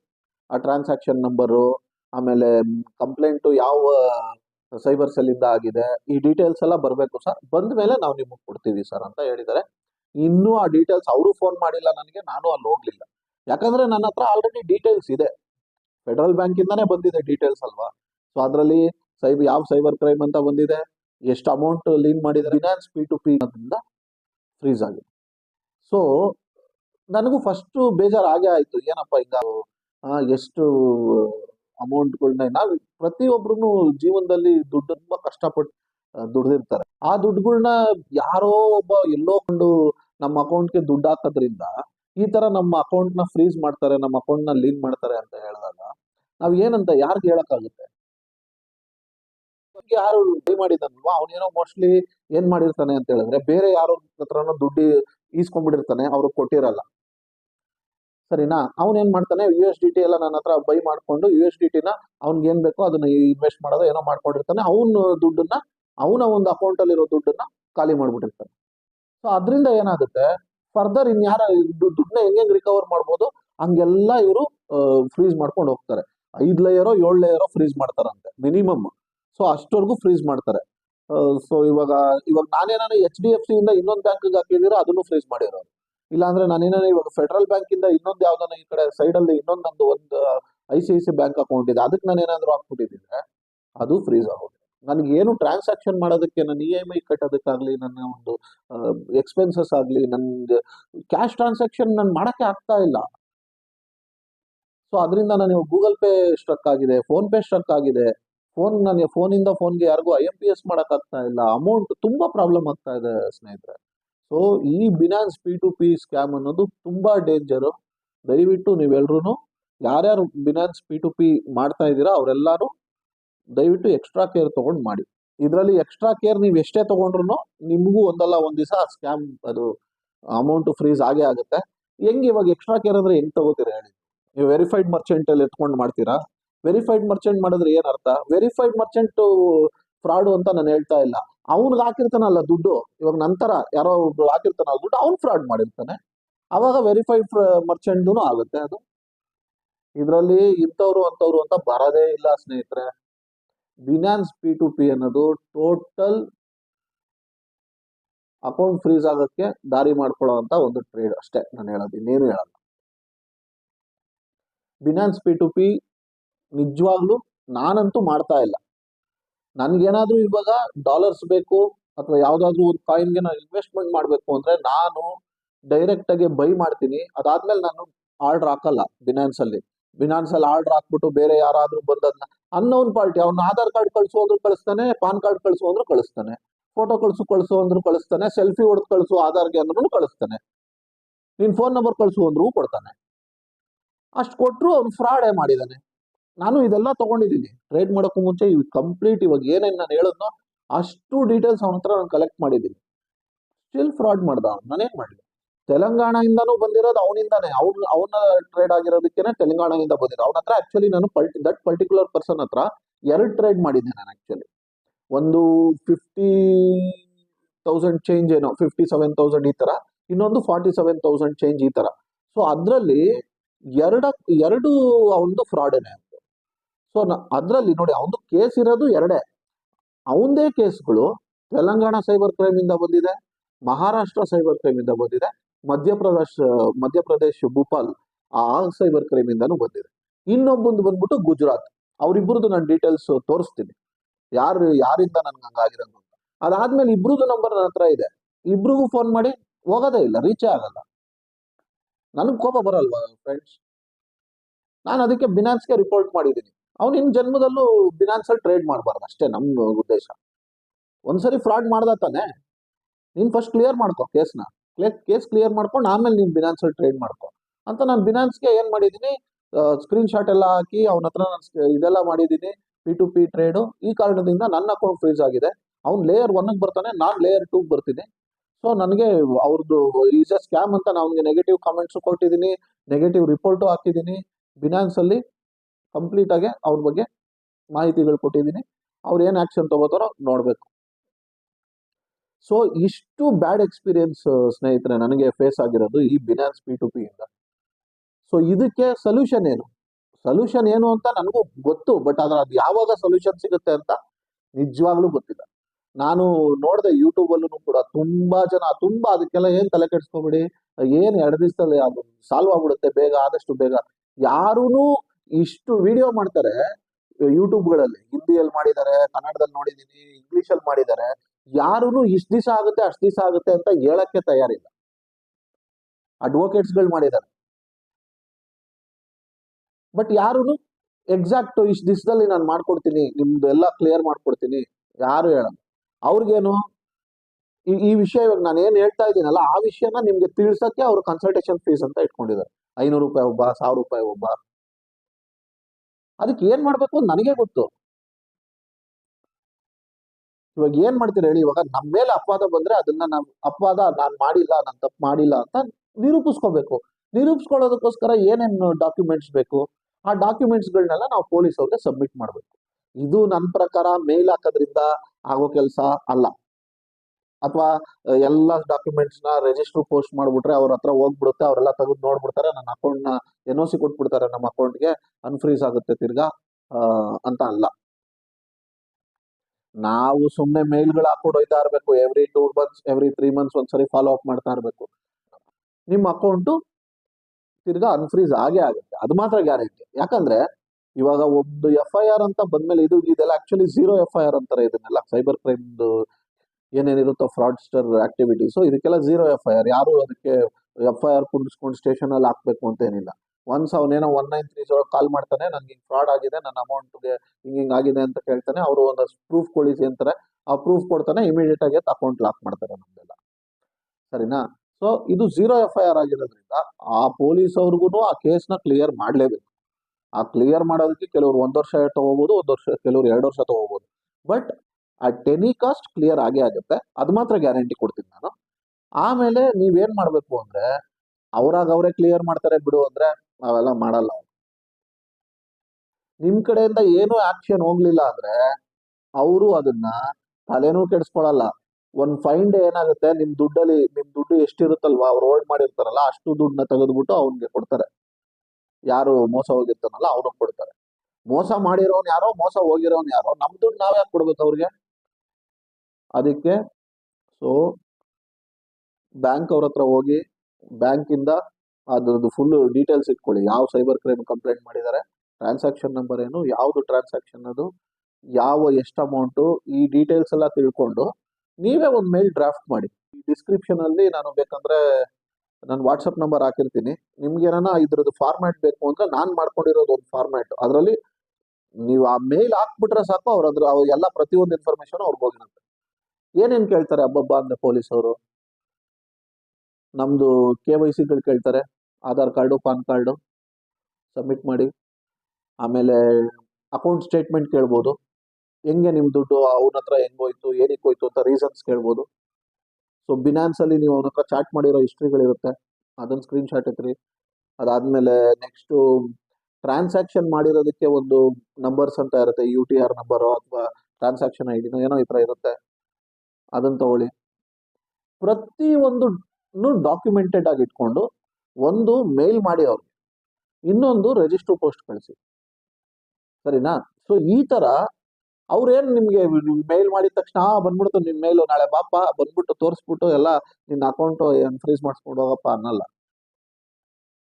ಆ ಟ್ರಾನ್ಸಾಕ್ಷನ್ ನಂಬರು ಆಮೇಲೆ ಕಂಪ್ಲೇಂಟು ಯಾವ ಸೈಬರ್ ಸೆಲ್ಲಿಂದ ಆಗಿದೆ, ಈ ಡೀಟೇಲ್ಸ್ ಎಲ್ಲ ಬರಬೇಕು, ಸರ್. ಬಂದ ಮೇಲೆ ನಾವು ನಿಮಗೆ ಕೊಡ್ತೀವಿ, ಸರ್, ಅಂತ ಹೇಳಿದ್ದಾರೆ. ಇನ್ನೂ ಆ ಡೀಟೇಲ್ಸ್ ಅವರು ಫೋನ್ ಮಾಡಿಲ್ಲ ನನಗೆ, ನಾನು ಅಲ್ಲಿ ಹೋಗ್ಲಿಲ್ಲ. ಯಾಕಂದ್ರೆ ನನ್ನ ಹತ್ರ ಆಲ್ರೆಡಿ ಡೀಟೇಲ್ಸ್ ಇದೆ. ಫೆಡರಲ್ ಬ್ಯಾಂಕ್ ಇಂದಾನೇ ಬಂದಿದೆ ಡೀಟೇಲ್ಸ್ ಅಲ್ವಾ? ಸೊ ಅದರಲ್ಲಿ ಸೈಬ್ ಯಾವ ಸೈಬರ್ ಕ್ರೈಮ್ ಅಂತ ಬಂದಿದೆ? ಎಷ್ಟು ಅಮೌಂಟ್ ಲೀನ್ ಮಾಡಿದ್ದಾರೆ ಫಿನಾನ್ಸ್ ಪಿ ಟು ಪಿ ಅನ್ನೋದ್ರಿಂದ ಫ್ರೀಸ್ ಆಗಿದೆ. ಸೊ ನನಗೂ ಫಸ್ಟ್ ಬೇಜಾರು ಆಗೇ ಆಯಿತು, ಏನಪ್ಪ ಈಗ ಎಷ್ಟು ಅಮೌಂಟ್ಗಳನ್ನ ನಾವು ಪ್ರತಿಯೊಬ್ಬರೂ ಜೀವನದಲ್ಲಿ ದುಡ್ಡು ತುಂಬ ಕಷ್ಟಪಟ್ಟು ದುಡ್ದಿರ್ತಾರೆ. ಆ ದುಡ್ಡುಗಳನ್ನ ಯಾರೋ ಒಬ್ಬ ಎಲ್ಲೋ ಕೊಂಡು ನಮ್ಮ ಅಕೌಂಟ್ಗೆ ದುಡ್ಡು ಹಾಕೋದ್ರಿಂದ, ಈ ತರ ನಮ್ಮ ಅಕೌಂಟ್ನ ಫ್ರೀಸ್ ಮಾಡ್ತಾರೆ, ನಮ್ಮ ಅಕೌಂಟ್ನ ಲೀನ್ ಮಾಡ್ತಾರೆ ಅಂತ ಹೇಳಿದಾಗ, ನಾವು ಏನಂತ ಯಾರಿಗೆ ಹೇಳಕ್ಕಾಗುತ್ತೆ? ಅವ್ನಿಗೆ ಯಾರು ಪೇ ಮಾಡಿದಾನಲ್ವಾ ಅವನೇನೋ ಮೋಸ್ಟ್ಲಿ ಏನ್ ಮಾಡಿರ್ತಾನೆ ಅಂತ ಹೇಳಿದ್ರೆ, ಬೇರೆ ಯಾರೋ ಹತ್ರನೋ ದುಡ್ಡು ಈಸ್ಕೊಂಡ್ಬಿಟ್ಟಿರ್ತಾನೆ, ಅವ್ರು ಕೊಟ್ಟಿರಲ್ಲ. ಸರಿನಾ? ಅವ್ನ್ ಏನ್ ಮಾಡ್ತಾನೆ ಯು ಎಸ್ ಡಿ ಟಿ ಎಲ್ಲ ನನ್ನ ಹತ್ರ ಬೈ ಮಾಡ್ಕೊಂಡು ಯು ಎಸ್ ಡಿ ಟಿನ ಅವ್ನಿಗೆ ಏನ್ ಬೇಕೋ ಅದನ್ನ ಇನ್ವೆಸ್ಟ್ ಮಾಡೋದು, ಏನೋ ಮಾಡ್ಕೊಂಡಿರ್ತಾನೆ. ಅವನ ದುಡ್ಡನ್ನ, ಅವನ ಒಂದು ಅಕೌಂಟ್ ಅಲ್ಲಿರೋ ದುಡ್ಡನ್ನ ಖಾಲಿ ಮಾಡ್ಬಿಟ್ಟಿರ್ತಾನೆ. ಸೊ ಅದರಿಂದ ಏನಾಗುತ್ತೆ? ಫರ್ದರ್ ಇನ್ಯಾರ ದುಡ್ಡನ್ನ ಹೆಂಗೆ ರಿಕವರ್ ಮಾಡ್ಬೋದು, ಹಂಗೆಲ್ಲ ಇವರು ಫ್ರೀಸ್ ಮಾಡ್ಕೊಂಡು ಹೋಗ್ತಾರೆ. ಐದು ಲೇಯರೋ ಏಳು ಲೇಯರೋ ಫ್ರೀಸ್ ಮಾಡ್ತಾರಂತೆ ಮಿನಿಮಮ್ ಸೊ ಅಷ್ಟವರೆಗೂ ಫ್ರೀಸ್ ಮಾಡ್ತಾರೆ. ಸೊ ಇವಾಗ ಇವಾಗ ನಾನೇನಾದ್ರು ಎಚ್ ಡಿ ಎಫ್ ಸಿಯಿಂದ ಇನ್ನೊಂದು ಬ್ಯಾಂಕ್ಗೆ ಹಾಕಿದಿರೋ ಅದನ್ನು ಫ್ರೀಸ್ ಮಾಡಿರೋರು ಇಲ್ಲಾಂದ್ರೆ ನಾನೇನಾದ್ರು ಇವಾಗ ಫೆಡರಲ್ ಬ್ಯಾಂಕಿಂದ ಇನ್ನೊಂದು ಯಾವ್ದಾನ ಈ ಕಡೆ ಸೈಡ್ ಅಲ್ಲಿ ಇನ್ನೊಂದು ಒಂದು I C I C bank account ಇದೆ. ಅದಕ್ಕೆ ನಾನು ಏನಾದ್ರು ಹಾಕ್ಬಿಟ್ಟಿದ್ರೆ ಅದು ಫ್ರೀಸ್ ಆಗೋದು. ನನಗೆ ಏನು ಟ್ರಾನ್ಸಾಕ್ಷನ್ ಮಾಡೋದಕ್ಕೆ, ನನ್ನ ಇ ಎಂ ಐ ಕಟ್ಟೋದಕ್ಕಾಗ್ಲಿ, ನನ್ನ ಒಂದು ಎಕ್ಸ್ಪೆನ್ಸಸ್ ಆಗಲಿ ನನ್ನ ಕ್ಯಾಶ್ ಟ್ರಾನ್ಸಾಕ್ಷನ್ ನಾನು ಮಾಡೋಕ್ಕೆ ಆಗ್ತಾ ಇಲ್ಲ. ಸೊ ಅದರಿಂದ ನಾನು ಗೂಗಲ್ ಪೇ ಸ್ಟ್ರಕ್ ಆಗಿದೆ ಫೋನ್ ಪೇ ಸ್ಟ್ರಕ್ ಆಗಿದೆ. ಫೋನ್ ನನಗೆ ಫೋನಿಂದ ಫೋನ್ಗೆ ಯಾರಿಗೂ ಐ ಎಂ ಪಿ ಎಸ್ ಮಾಡೋಕ್ಕಾಗ್ತಾ ಇಲ್ಲ. ಅಮೌಂಟ್ ತುಂಬಾ ಪ್ರಾಬ್ಲಮ್ ಆಗ್ತಾ ಇದೆ ಸ್ನೇಹಿತರೆ. ಸೊ ಈ Binance P to P scam ಅನ್ನೋದು ತುಂಬಾ ಡೇಂಜರು ದಯವಿಟ್ಟು ನೀವೆಲ್ರೂ ಯಾರ್ಯಾರು ಬಿನಾನ್ಸ್ ಪಿ ಟು ಪಿ ಮಾಡ್ತಾ ಇದ್ದೀರಾ, ಅವರೆಲ್ಲರೂ ದಯವಿಟ್ಟು ಎಕ್ಸ್ಟ್ರಾ ಕೇರ್ ತಗೊಂಡು ಮಾಡಿ. ಇದರಲ್ಲಿ ಎಕ್ಸ್ಟ್ರಾ ಕೇರ್ ನೀವು ಎಷ್ಟೇ ತಗೊಂಡ್ರು ನಿಮಗೂ ಒಂದಲ್ಲ ಒಂದು ದಿವಸ ಸ್ಕ್ಯಾಮ್ ಅದು ಅಮೌಂಟ್ ಫ್ರೀಸ್ ಆಗೇ ಆಗುತ್ತೆ. ಹೆಂಗ್ ಇವಾಗ ಎಕ್ಸ್ಟ್ರಾ ಕೇರ್ ಅಂದ್ರೆ ಹೆಂಗ್ ತಗೋತೀರಾ ಹೇಳಿ? ನೀವು ವೆರಿಫೈಡ್ ಮರ್ಚೆಂಟ್ ಅಲ್ಲಿ ಎತ್ಕೊಂಡು ಮಾಡ್ತೀರಾ? ವೆರಿಫೈಡ್ ಮರ್ಚೆಂಟ್ ಮಾಡಿದ್ರೆ ಏನು ವೆರಿಫೈಡ್ ಮರ್ಚೆಂಟ್ ಫ್ರಾಡ್ ಅಂತ ನಾನು ಹೇಳ್ತಾ ಇಲ್ಲ. ಅವ್ನಿಗೆ ಹಾಕಿರ್ತಾನಲ್ಲ ದುಡ್ಡು, ಇವಾಗ ನಂತರ ಯಾರೋ ಒಬ್ರು ಹಾಕಿರ್ತಾನ ದುಡ್ಡು ಅವ್ನು ಫ್ರಾಡ್ ಮಾಡಿರ್ತಾನೆ. ಅವಾಗ ವೆರಿಫೈಡ್ ಮರ್ಚೆಂಟ್ನು ಆಗುತ್ತೆ ಅದು. ಇದರಲ್ಲಿ ಇಂಥವ್ರು ಅಂತವ್ರು ಅಂತ ಬರೋದೇ ಇಲ್ಲ ಸ್ನೇಹಿತರೆ. ಬಿನಾನ್ಸ್ ಪಿ ಟು ಪಿ ಅನ್ನೋದು ಟೋಟಲ್ ಅಕೌಂಟ್ ಫ್ರೀಸ್ ಆಗೋಕ್ಕೆ ದಾರಿ ಮಾಡ್ಕೊಳ್ಳೋ ಅಂತ ಒಂದು ಟ್ರೇಡ್ ಅಷ್ಟೇ ನಾನು ಹೇಳೋದು, ಇನ್ನೇನು ಹೇಳಲ್ಲ. ಬಿನಾನ್ಸ್ ಪಿ ಟು ಪಿ ನಿಜವಾಗ್ಲೂ ನಾನಂತೂ ಮಾಡ್ತಾ ಇಲ್ಲ. ನನ್ಗೇನಾದ್ರೂ ಇವಾಗ ಡಾಲರ್ಸ್ ಬೇಕು ಅಥವಾ ಯಾವ್ದಾದ್ರು ಒಂದು ಕಾಯಿನ್ಗೆ ನಾನು ಇನ್ವೆಸ್ಟ್ಮೆಂಟ್ ಮಾಡಬೇಕು ಅಂದ್ರೆ ನಾನು ಡೈರೆಕ್ಟ್ ಆಗಿ ಬೈ ಮಾಡ್ತೀನಿ. ಅದಾದ್ಮೇಲೆ ನಾನು ಆರ್ಡರ್ ಹಾಕಲ್ಲ ಬಿನಾನ್ಸ್ ಅಲ್ಲಿ. ಬಿನಾನ್ಸ್ ಅಲ್ಲಿ ಆರ್ಡರ್ ಹಾಕ್ಬಿಟ್ಟು ಬೇರೆ ಯಾರಾದ್ರೂ ಬಂದದ್ನ ಅನ್ನೋನ್ ಪಾರ್ಟಿ ಅವ್ನ ಆಧಾರ್ ಕಾರ್ಡ್ ಕಳಿಸು ಅಂದ್ರೂ ಕಳಿಸ್ತಾನೆ, ಪಾನ್ ಕಾರ್ಡ್ ಕಳಿಸು ಅಂದ್ರು ಕಳಿಸ್ತಾನೆ. ಫೋಟೋ ಕಳಿಸು ಕಳಿಸು ಅಂದ್ರೂ ಕಳಿಸ್ತಾನೆ ಸೆಲ್ಫಿ ಹೊಡೆದು ಕಳಿಸು ಆಧಾರ್ಗೆ ಅಂದ್ರೂ ಕಳಿಸ್ತಾನೆ. ನೀನ್ ಫೋನ್ ನಂಬರ್ ಕಳಿಸು ಅಂದ್ರೂ ಕೊಡ್ತಾನೆ. ಅಷ್ಟು ಕೊಟ್ಟರು ಅವ್ನು ಫ್ರಾಡೇ ಮಾಡಿದಾನೆ. ನಾನು ಇದೆಲ್ಲ ತಗೊಂಡಿದ್ದೀನಿ. ಟ್ರೇಡ್ ಮಾಡೋಕ್ಕೂ ಮುಂಚೆ ಇವು ಕಂಪ್ಲೀಟ್ ಇವಾಗ ಏನೇನು ನಾನು ಹೇಳೋದ್ನೋ ಅಷ್ಟು ಡೀಟೇಲ್ಸ್ ಅವನ ಹತ್ರ ನಾನು ಕಲೆಕ್ಟ್ ಮಾಡಿದ್ದೀನಿ. ಸ್ಟಿಲ್ ಫ್ರಾಡ್ ಮಾಡ್ದ ಅವ್ನು. ನಾನೇನ್ ಮಾಡಲಿ ತೆಲಂಗಾಣದಿಂದನೂ ಬಂದಿರೋದು ಅವನಿಂದಾನೆ. ಅವ್ನ, ಅವನ ಟ್ರೇಡ್ ಆಗಿರೋದಕ್ಕೇನೆ ತೆಲಂಗಾಣದಿಂದ ಬಂದಿರೋ ಅವನ ಹತ್ರ ಆಕ್ಚುಲಿ ನಾನು ಪಲ್ಟಿ ದಟ್ ಪರ್ಟಿಕ್ಯುಲರ್ ಪರ್ಸನ್ ಹತ್ರ ಎರಡು ಟ್ರೇಡ್ ಮಾಡಿದ್ದೆ ನಾನು ಆಕ್ಚುಲಿ ಒಂದು ಫಿಫ್ಟಿ ತೌಸಂಡ್ ಚೇಂಜ್ ಏನೋ ಫಿಫ್ಟಿ ಸೆವೆನ್ ತೌಸಂಡ್ ಈ ತರ, ಇನ್ನೊಂದು ಫಾರ್ಟಿ ಸೆವೆನ್ ತೌಸಂಡ್ ಚೇಂಜ್ ಈ ತರ. ಸೊ ಅದರಲ್ಲಿ ಎರಡ ಎರಡು ಅವನದು ಫ್ರಾಡೇನೆ ಸೊ ಅದರಲ್ಲಿ ನೋಡಿ, ಅವನದು ಕೇಸ್ ಇರೋದು ಎರಡೇ. ಅವಂದೇ ಕೇಸ್ಗಳು ತೆಲಂಗಾಣ ಸೈಬರ್ ಕ್ರೈಮ್ ಇಂದ ಬಂದಿದೆ, ಮಹಾರಾಷ್ಟ್ರ ಸೈಬರ್ ಕ್ರೈಮ್ ಇಂದ ಬಂದಿದೆ, ಮಧ್ಯಪ್ರದೇಶ ಮಧ್ಯಪ್ರದೇಶ, ಭೂಪಾಲ್, ಆ ಸೈಬರ್ ಕ್ರೈಮ್ ಇಂದಾನು ಬಂದಿದೆ. ಇನ್ನೊಬ್ಬಂದು ಬಂದ್ಬಿಟ್ಟು ಗುಜರಾತ್. ಅವರಿಬ್ಬರದು ನಾನು ಡೀಟೇಲ್ಸ್ ತೋರಿಸ್ತೀನಿ. ಯಾರು, ಯಾರಿಂದ ನನ್ಗೆ ಹಂಗಾಗಿರೋದು ಅದಾದ್ಮೇಲೆ ಇಬ್ರದ್ದು ನಂಬರ್ ನನ್ನ ಹತ್ರ ಇದೆ. ಇಬ್ರಿಗೂ ಫೋನ್ ಮಾಡಿ, ಹೋಗೋದೇ ಇಲ್ಲ ರೀಚೇ ಆಗಲ್ಲ. ನನಗೆ ಕೋಪ ಬರಲ್ವಾ ಫ್ರೆಂಡ್ಸ್ ನಾನು ಅದಕ್ಕೆ ಬಿನಾನ್ಸ್ಗೆ ರಿಪೋರ್ಟ್ ಮಾಡಿದ್ದೀನಿ. ಅವ್ನು ಇನ್ ಜನ್ಮದಲ್ಲೂ ಫಿನಾನ್ಸಲ್ಲಿ ಟ್ರೇಡ್ ಮಾಡಬಾರ್ದು ಅಷ್ಟೇ ನಮ್ಮ ಉದ್ದೇಶ. ಒಂದ್ಸರಿ ಫ್ರಾಡ್ ಮಾಡ್ದ ತಾನೆ, ನೀನ್ ಫಸ್ಟ್ ಕ್ಲಿಯರ್ ಮಾಡ್ಕೊ ಕೇಸ್ನ. ಕೇಸ್ ಕ್ಲಿಯರ್ ಮಾಡ್ಕೊಂಡು ಆಮೇಲೆ ನೀನ್ ಬಿನಾನ್ಸ್ ಅಲ್ಲಿ ಟ್ರೇಡ್ ಮಾಡ್ಕೊ. ಅಂತ ನಾನು ಫಿನಾನ್ಸ್ಗೆ ಏನು ಮಾಡಿದ್ದೀನಿ ಸ್ಕ್ರೀನ್ ಶಾಟ್ ಎಲ್ಲ ಹಾಕಿ ಅವನ ಹತ್ರ ನಾನು ಇದೆಲ್ಲ ಮಾಡಿದ್ದೀನಿ ಪಿ ಟು ಪಿ ಟ್ರೇಡು ಈ ಕಾರಣದಿಂದ ನನ್ನ ಅಕೌಂಟ್ ಫ್ರೀಸ್ ಆಗಿದೆ. ಅವ್ನು ಲೇಯರ್ ಒನ್ಗೆ ಬರ್ತಾನೆ, ನಾನು ಲೇಯರ್ ಟೂಗೆ ಬರ್ತೀನಿ. ಸೊ ನನಗೆ ಅವ್ರದ್ದು ಈಸ್ ಅ ಸ್ಕ್ಯಾಮ್ ಅಂತ ನಾನು ನೆಗೆಟಿವ್ ಕಾಮೆಂಟ್ಸ್ ಕೊಟ್ಟಿದ್ದೀನಿ ನೆಗೆಟಿವ್ ರಿಪೋರ್ಟು ಹಾಕಿದ್ದೀನಿ ಬಿನಾನ್ಸ್ ಅಲ್ಲಿ ಕಂಪ್ಲೀಟ್ ಆಗಿ ಅವ್ರ ಬಗ್ಗೆ ಮಾಹಿತಿಗಳು ಕೊಟ್ಟಿದ್ದೀನಿ. ಅವ್ರು ಏನು ಆಕ್ಷನ್ ತಗೋತಾರೋ ನೋಡ್ಬೇಕು. ಸೊ ಇಷ್ಟು ಬ್ಯಾಡ್ ಎಕ್ಸ್ಪೀರಿಯನ್ಸ್ ಸ್ನೇಹಿತರೆ, ನನಗೆ ಫೇಸ್ ಆಗಿರೋದು ಈ ಬಿನಾನ್ಸ್ ಪಿ ಟು ಪಿ ಇಂದ. ಸೊ ಇದಕ್ಕೆ ಸೊಲ್ಯೂಷನ್ ಏನು? ಸೊಲ್ಯೂಷನ್ ಏನು ಅಂತ ನನಗೂ ಗೊತ್ತು ಬಟ್ ಅದ್ರ ಅದು ಯಾವಾಗ ಸೊಲ್ಯೂಷನ್ ಸಿಗುತ್ತೆ ಅಂತ ನಿಜವಾಗ್ಲೂ ಗೊತ್ತಿಲ್ಲ. ನಾನು ನೋಡಿದೆ ಯೂಟ್ಯೂಬಲ್ಲೂ ಕೂಡ ತುಂಬಾ ಜನ, ತುಂಬಾ ಅದಕ್ಕೆಲ್ಲ ಏನು ತಲೆ ಕೆಡಿಸ್ಕೊಬೇಡಿ, ಏನು ಎರಡು ದಿವಸದಲ್ಲಿ ಅದು ಸಾಲ್ವ್ ಆಗ್ಬಿಡುತ್ತೆ, ಬೇಗ, ಆದಷ್ಟು ಬೇಗ. ಯಾರೂನು ಇಷ್ಟು ವಿಡಿಯೋ ಮಾಡ್ತಾರೆ ಯೂಟ್ಯೂಬ್ಗಳಲ್ಲಿ ಹಿಂದಿಯಲ್ಲಿ ಮಾಡಿದ್ದಾರೆ, ಕನ್ನಡದಲ್ಲಿ ನೋಡಿದೀನಿ ಇಂಗ್ಲಿಷ್ ಅಲ್ಲಿ ಮಾಡಿದ್ದಾರೆ. ಯಾರೂ ಇಷ್ಟು ದಿವಸ ಆಗುತ್ತೆ, ಅಷ್ಟು ದಿವಸ ಆಗುತ್ತೆ ಅಂತ ಹೇಳಕ್ಕೆ ತಯಾರಿಲ್ಲ. ಅಡ್ವೊಕೇಟ್ಸ್ಗಳು ಮಾಡಿದ್ದಾರೆ. ಬಟ್ ಯಾರೂ ಎಕ್ಸಾಕ್ಟ್ ಇಷ್ಟು ದಿವಸದಲ್ಲಿ ನಾನು ಮಾಡ್ಕೊಡ್ತೀನಿ, ನಿಮ್ದು ಎಲ್ಲ ಕ್ಲಿಯರ್ ಮಾಡ್ಕೊಡ್ತೀನಿ, ಯಾರು ಹೇಳಲ್ಲ. ಅವ್ರಿಗೇನು, ಈ ಈ ವಿಷಯ ಇವಾಗ ನಾನು ಏನ್ ಹೇಳ್ತಾ ಇದ್ದೀನಲ್ಲ, ಆ ವಿಷಯನ ನಿಮ್ಗೆ ತಿಳ್ಸಕ್ಕೆ ಅವರು ಕನ್ಸಲ್ಟೇಷನ್ ಫೀಸ್ ಅಂತ ಇಟ್ಕೊಂಡಿದ್ದಾರೆ. ಐನೂರು ರೂಪಾಯಿ ಒಬ್ಬ, ಸಾವಿರ ರೂಪಾಯಿ ಒಬ್ಬ. ಅದಕ್ಕೆ ಏನ್ ಮಾಡ್ಬೇಕು ನನಗೆ ಗೊತ್ತು. ಇವಾಗ ಏನ್ ಮಾಡ್ತೀರಾ ಹೇಳಿ, ಇವಾಗ ನಮ್ಮ ಮೇಲೆ ಅಪವಾದ ಬಂದ್ರೆ ಅದನ್ನ ನಾವು, ಅಪವಾದ ನಾನ್ ಮಾಡಿಲ್ಲ, ನಾನು ತಪ್ಪು ಮಾಡಿಲ್ಲ ಅಂತ ನಿರೂಪಿಸ್ಕೋಬೇಕು. ನಿರೂಪಿಸ್ಕೊಳ್ಳೋದಕ್ಕೋಸ್ಕರ ಏನೇನು ಡಾಕ್ಯುಮೆಂಟ್ಸ್ ಬೇಕು, ಆ ಡಾಕ್ಯುಮೆಂಟ್ಸ್ಗಳನ್ನೆಲ್ಲ ನಾವು ಪೊಲೀಸ್ ಅವ್ರಿಗೆ ಸಬ್ಮಿಟ್ ಮಾಡಬೇಕು. ಇದು ನನ್ನ ಪ್ರಕಾರ ಮೇಲ್ ಹಾಕೋದ್ರಿಂದ ಆಗೋ ಕೆಲಸ ಅಲ್ಲ. ಅಥವಾ ಎಲ್ಲ ಡಾಕ್ಯುಮೆಂಟ್ಸ್ನ ರಿಜಿಸ್ಟರ್ ಪೋಸ್ಟ್ ಮಾಡ್ಬಿಟ್ರೆ ಅವ್ರ ಹತ್ರ ಹೋಗ್ಬಿಡುತ್ತೆ, ಅವರೆಲ್ಲ ತೆಗೆದು ನೋಡ್ಬಿಡ್ತಾರೆ, ನನ್ನ ಅಕೌಂಟ್ನ ಎನ್ ಒ ಸಿ ಕೊಟ್ಬಿಡ್ತಾರೆ ನಮ್ಮ ಅಕೌಂಟ್ಗೆ ಅನ್ಫ್ರೀಸ್ ಆಗುತ್ತೆ ತಿರ್ಗಾ ಅಂತ ಅಲ್ಲ. ನಾವು ಸುಮ್ಮನೆ ಮೇಲ್ಗಳು ಹಾಕೊಂಡು ಹೋಯ್ತಾ ಇರಬೇಕು every two months every three months ಒಂದ್ಸರಿ ಫಾಲೋ ಅಪ್ ಮಾಡ್ತಾ ಇರಬೇಕು. ನಿಮ್ಮ ಅಕೌಂಟು ತಿರ್ಗಾ ಅನ್ಫ್ರೀಸ್ ಆಗೇ ಆಗುತ್ತೆ, ಅದು ಮಾತ್ರ ಗ್ಯಾರಂಟಿ ಯಾಕಂದ್ರೆ, ಇವಾಗ ಒಂದು ಎಫ್ ಐ ಆರ್ ಅಂತ ಬಂದ್ಮೇಲೆ ಇದು, ಇದೆಲ್ಲ actually zero F I R ಅಂತಾರೆ ಇದನ್ನೆಲ್ಲ ಸೈಬರ್ ಕ್ರೈಮ್ ಏನೇನಿರುತ್ತೋ ಫ್ರಾಡ್ಸ್ಟರ್ ಆಕ್ಟಿವಿಟೀಸು ಇದಕ್ಕೆಲ್ಲ ಝೀರೋ ಎಫ್ ಐ ಆರ್ ಯಾರು ಅದಕ್ಕೆ ಎಫ್ ಐ ಆರ್ ಕುಂಡಿಸ್ಕೊಂಡು ಸ್ಟೇಷನಲ್ಲಿ ಹಾಕ್ಬೇಕು ಅಂತ ಏನಿಲ್ಲ. ಒನ್ಸ್ ಅವನೇನೋ one nine three zero call ಮಾಡ್ತಾನೆ ನನಗೆ ಹಿಂಗೆ ಫ್ರಾಡ್ ಆಗಿದೆ, ನನ್ನ ಅಮೌಂಟ್ಗೆ ಹಿಂಗೆ ಹಿಂಗೆ ಆಗಿದೆ ಅಂತ ಕೇಳ್ತಾನೆ, ಅವರು ಒಂದಷ್ಟು ಪ್ರೂಫ್ ಕೊಡಿಸಿ ಅಂತಾರೆ. ಆ ಪ್ರೂಫ್ ಕೊಡ್ತಾನೆ ಇಮಿಡಿಯೇಟ್ ಆಗಿ ಅಕೌಂಟ್ ಲಾಕ್ ಮಾಡ್ತಾರೆ ನಮ್ದೆಲ್ಲ. ಸರಿನಾ? ಸೊ ಇದು ಝೀರೋ ಎಫ್ ಐ ಆರ್ ಆಗಿರೋದ್ರಿಂದ ಆ ಪೊಲೀಸ್ ಅವ್ರಿಗೂ ಆ ಕೇಸ್ನ ಕ್ಲಿಯರ್ ಮಾಡಲೇಬೇಕು. ಆ ಕ್ಲಿಯರ್ ಮಾಡೋದಕ್ಕೆ ಕೆಲವರು ಒಂದು ವರ್ಷ ತಗೋಬಹುದು ಒಂದು ವರ್ಷ, ಕೆಲವರು ಎರಡು ವರ್ಷ ತಗೋಬಹುದು ಬಟ್ ಆ ಟೆನಿ ಕಾಸ್ಟ್ ಕ್ಲಿಯರ್ ಆಗೇ ಆಗುತ್ತೆ. ಅದು ಮಾತ್ರ ಗ್ಯಾರಂಟಿ ಕೊಡ್ತೀನಿ ನಾನು. ಆಮೇಲೆ ನೀವೇನ್ ಮಾಡ್ಬೇಕು ಅಂದ್ರೆ, ಅವ್ರಾಗ ಅವರೇ ಕ್ಲಿಯರ್ ಮಾಡ್ತಾರೆ ಬಿಡು ಅಂದ್ರೆ ನಾವೆಲ್ಲ ಮಾಡಲ್ಲ ನಿಮ್ ಕಡೆಯಿಂದ ಏನೂ ಆಕ್ಷನ್ ಹೋಗ್ಲಿಲ್ಲ ಅಂದ್ರೆ ಅವರು ಅದನ್ನ ತಲೆನೂ ಕೆಡಿಸ್ಕೊಳಲ್ಲ. ಒಂದ್ ಫೈನ್ ಡೇ ಏನಾಗುತ್ತೆ, ನಿಮ್ ದುಡ್ಡಲ್ಲಿ, ನಿಮ್ ದುಡ್ಡು ಎಷ್ಟಿರುತ್ತಲ್ವಾ, ಅವ್ರು ಹೋಲ್ಡ್ ಮಾಡಿರ್ತಾರಲ್ಲ, ಅಷ್ಟು ದುಡ್ಡನ್ನ ತೆಗೆದ್ಬಿಟ್ಟು ಅವ್ನಿಗೆ ಕೊಡ್ತಾರೆ. ಯಾರು ಮೋಸ ಹೋಗಿರ್ತಾನಲ್ಲ, ಅವ್ರಿಗೆ ಕೊಡ್ತಾರೆ. ಮೋಸ ಮಾಡಿರೋನ್ ಯಾರೋ, ಮೋಸ ಹೋಗಿರೋನ್ ಯಾರೋ, ನಮ್ ದುಡ್ಡು ನಾವ್ಯಾಕೆ ಕೊಡ್ಬೇಕು ಅವ್ರಿಗೆ? ಅದಕ್ಕೆ ಸೊ ಬ್ಯಾಂಕ್ ಅವ್ರ ಹತ್ರ ಹೋಗಿ ಬ್ಯಾಂಕಿಂದ ಅದ್ರದ್ದು ಫುಲ್ ಡೀಟೇಲ್ಸ್ ಇಟ್ಕೊಳ್ಳಿ. ಯಾವ ಸೈಬರ್ ಕ್ರೈಮ್ ಕಂಪ್ಲೇಂಟ್ ಮಾಡಿದ್ದಾರೆ ಟ್ರಾನ್ಸಾಕ್ಷನ್ ನಂಬರ್ ಏನು, ಯಾವುದು ಟ್ರಾನ್ಸಾಕ್ಷನ್ ಅದು, ಯಾವ ಎಷ್ಟು ಅಮೌಂಟು ಈ ಡೀಟೇಲ್ಸ್ ಎಲ್ಲ ತಿಳ್ಕೊಂಡು ನೀವೇ ಒಂದು ಮೇಲ್ ಡ್ರಾಫ್ಟ್ ಮಾಡಿ. ಡಿಸ್ಕ್ರಿಪ್ಷನ್ ಅಲ್ಲಿ ನಾನು ಬೇಕಂದ್ರೆ ನಾನು ವಾಟ್ಸಪ್ ನಂಬರ್ ಹಾಕಿರ್ತೀನಿ. ನಿಮ್ಗೆ ಏನಾನ ಇದ್ರದ್ದು ಫಾರ್ಮ್ಯಾಟ್ ಬೇಕು ಅಂದ್ರೆ ನಾನು ಮಾಡ್ಕೊಂಡಿರೋದು ಒಂದು ಫಾರ್ಮ್ಯಾಟ್ ಅದರಲ್ಲಿ ನೀವು ಆ ಮೇಲ್ ಹಾಕ್ಬಿಟ್ರೆ ಸಾಕು ಅವ್ರ ಅದ್ರ ಎಲ್ಲ ಪ್ರತಿಯೊಂದು ಇನ್ಫಾರ್ಮೇಶನ್ ಅವ್ರಿಗೆ ಹೋಗಿರುತ್ತೆ. ಏನೇನ್ ಕೇಳ್ತಾರೆ ಹಬ್ಬಬ್ಬ ಅಂದ್ರೆ ಪೊಲೀಸ್ ಅವರು ನಮ್ದು ಕೆ ವೈ ಸಿಗಳು ಕೇಳ್ತಾರೆ. Aadhaar card, PAN card submit ಮಾಡಿ. ಆಮೇಲೆ ಅಕೌಂಟ್ ಸ್ಟೇಟ್ಮೆಂಟ್ ಕೇಳ್ಬೋದು. ಹೆಂಗೆ ನಿಮ್ಮ ದುಡ್ಡು, ಅವನ ಹತ್ರ ಹೆಂಗೋಯ್ತು ಏನಕ್ಕೆ ಹೋಯ್ತು ಅಂತ ರೀಸನ್ಸ್ ಕೇಳ್ಬೋದು. ಸೊ ಬಿನಾನ್ಸ್ ಅಲ್ಲಿ ನೀವು ಅವನ ಹತ್ರ ಚಾಟ್ ಮಾಡಿರೋ ಹಿಸ್ಟ್ರಿಗಳಿರುತ್ತೆ ಅದನ್ನ ಸ್ಕ್ರೀನ್ ಶಾಟ್ ಐತ್ರಿ ಅದಾದ್ಮೇಲೆ ನೆಕ್ಸ್ಟ್ ಟ್ರಾನ್ಸಾಕ್ಷನ್ ಮಾಡಿರೋದಕ್ಕೆ ಒಂದು ನಂಬರ್ಸ್ ಅಂತ ಇರುತ್ತೆ. ಯು ಟಿ ಆರ್ ನಂಬರು ಅಥವಾ ಟ್ರಾನ್ಸಾಕ್ಷನ್ ಐ ಡಿನೋ ಏನೋ ಈ ಥರ ಇರುತ್ತೆ. ಅದನ್ನ ತಗೊಳ್ಳಿ. ಪ್ರತಿ ಒಂದು ಡಾಕ್ಯುಮೆಂಟೆಡ್ ಆಗಿ ಇಟ್ಕೊಂಡು ಒಂದು ಮೇಲ್ ಮಾಡಿ ಅವ್ರಿಗೆ. ಇನ್ನೊಂದು ರಿಜಿಸ್ಟರ್ ಪೋಸ್ಟ್ ಕಳಿಸಿ. ಸರಿನಾ? ಸೊ ಈ ತರ ಅವ್ರೇನು ನಿಮ್ಗೆ ಮೇಲ್ ಮಾಡಿದ ತಕ್ಷಣ "ಆ, ಬಂದ್ಬಿಡ್ತು ನಿಮ್ ಮೇಲು ನಾಳೆ ಬಾಪ ಬಂದ್ಬಿಟ್ಟು ತೋರಿಸ್ಬಿಟ್ಟು ಎಲ್ಲ ನಿನ್ನ ಅಕೌಂಟ್ ಫ್ರೀಸ್ ಮಾಡಿಸ್ಕೊಂಡು ಹೋಗಪ್ಪ ಅನ್ನಲ್ಲ.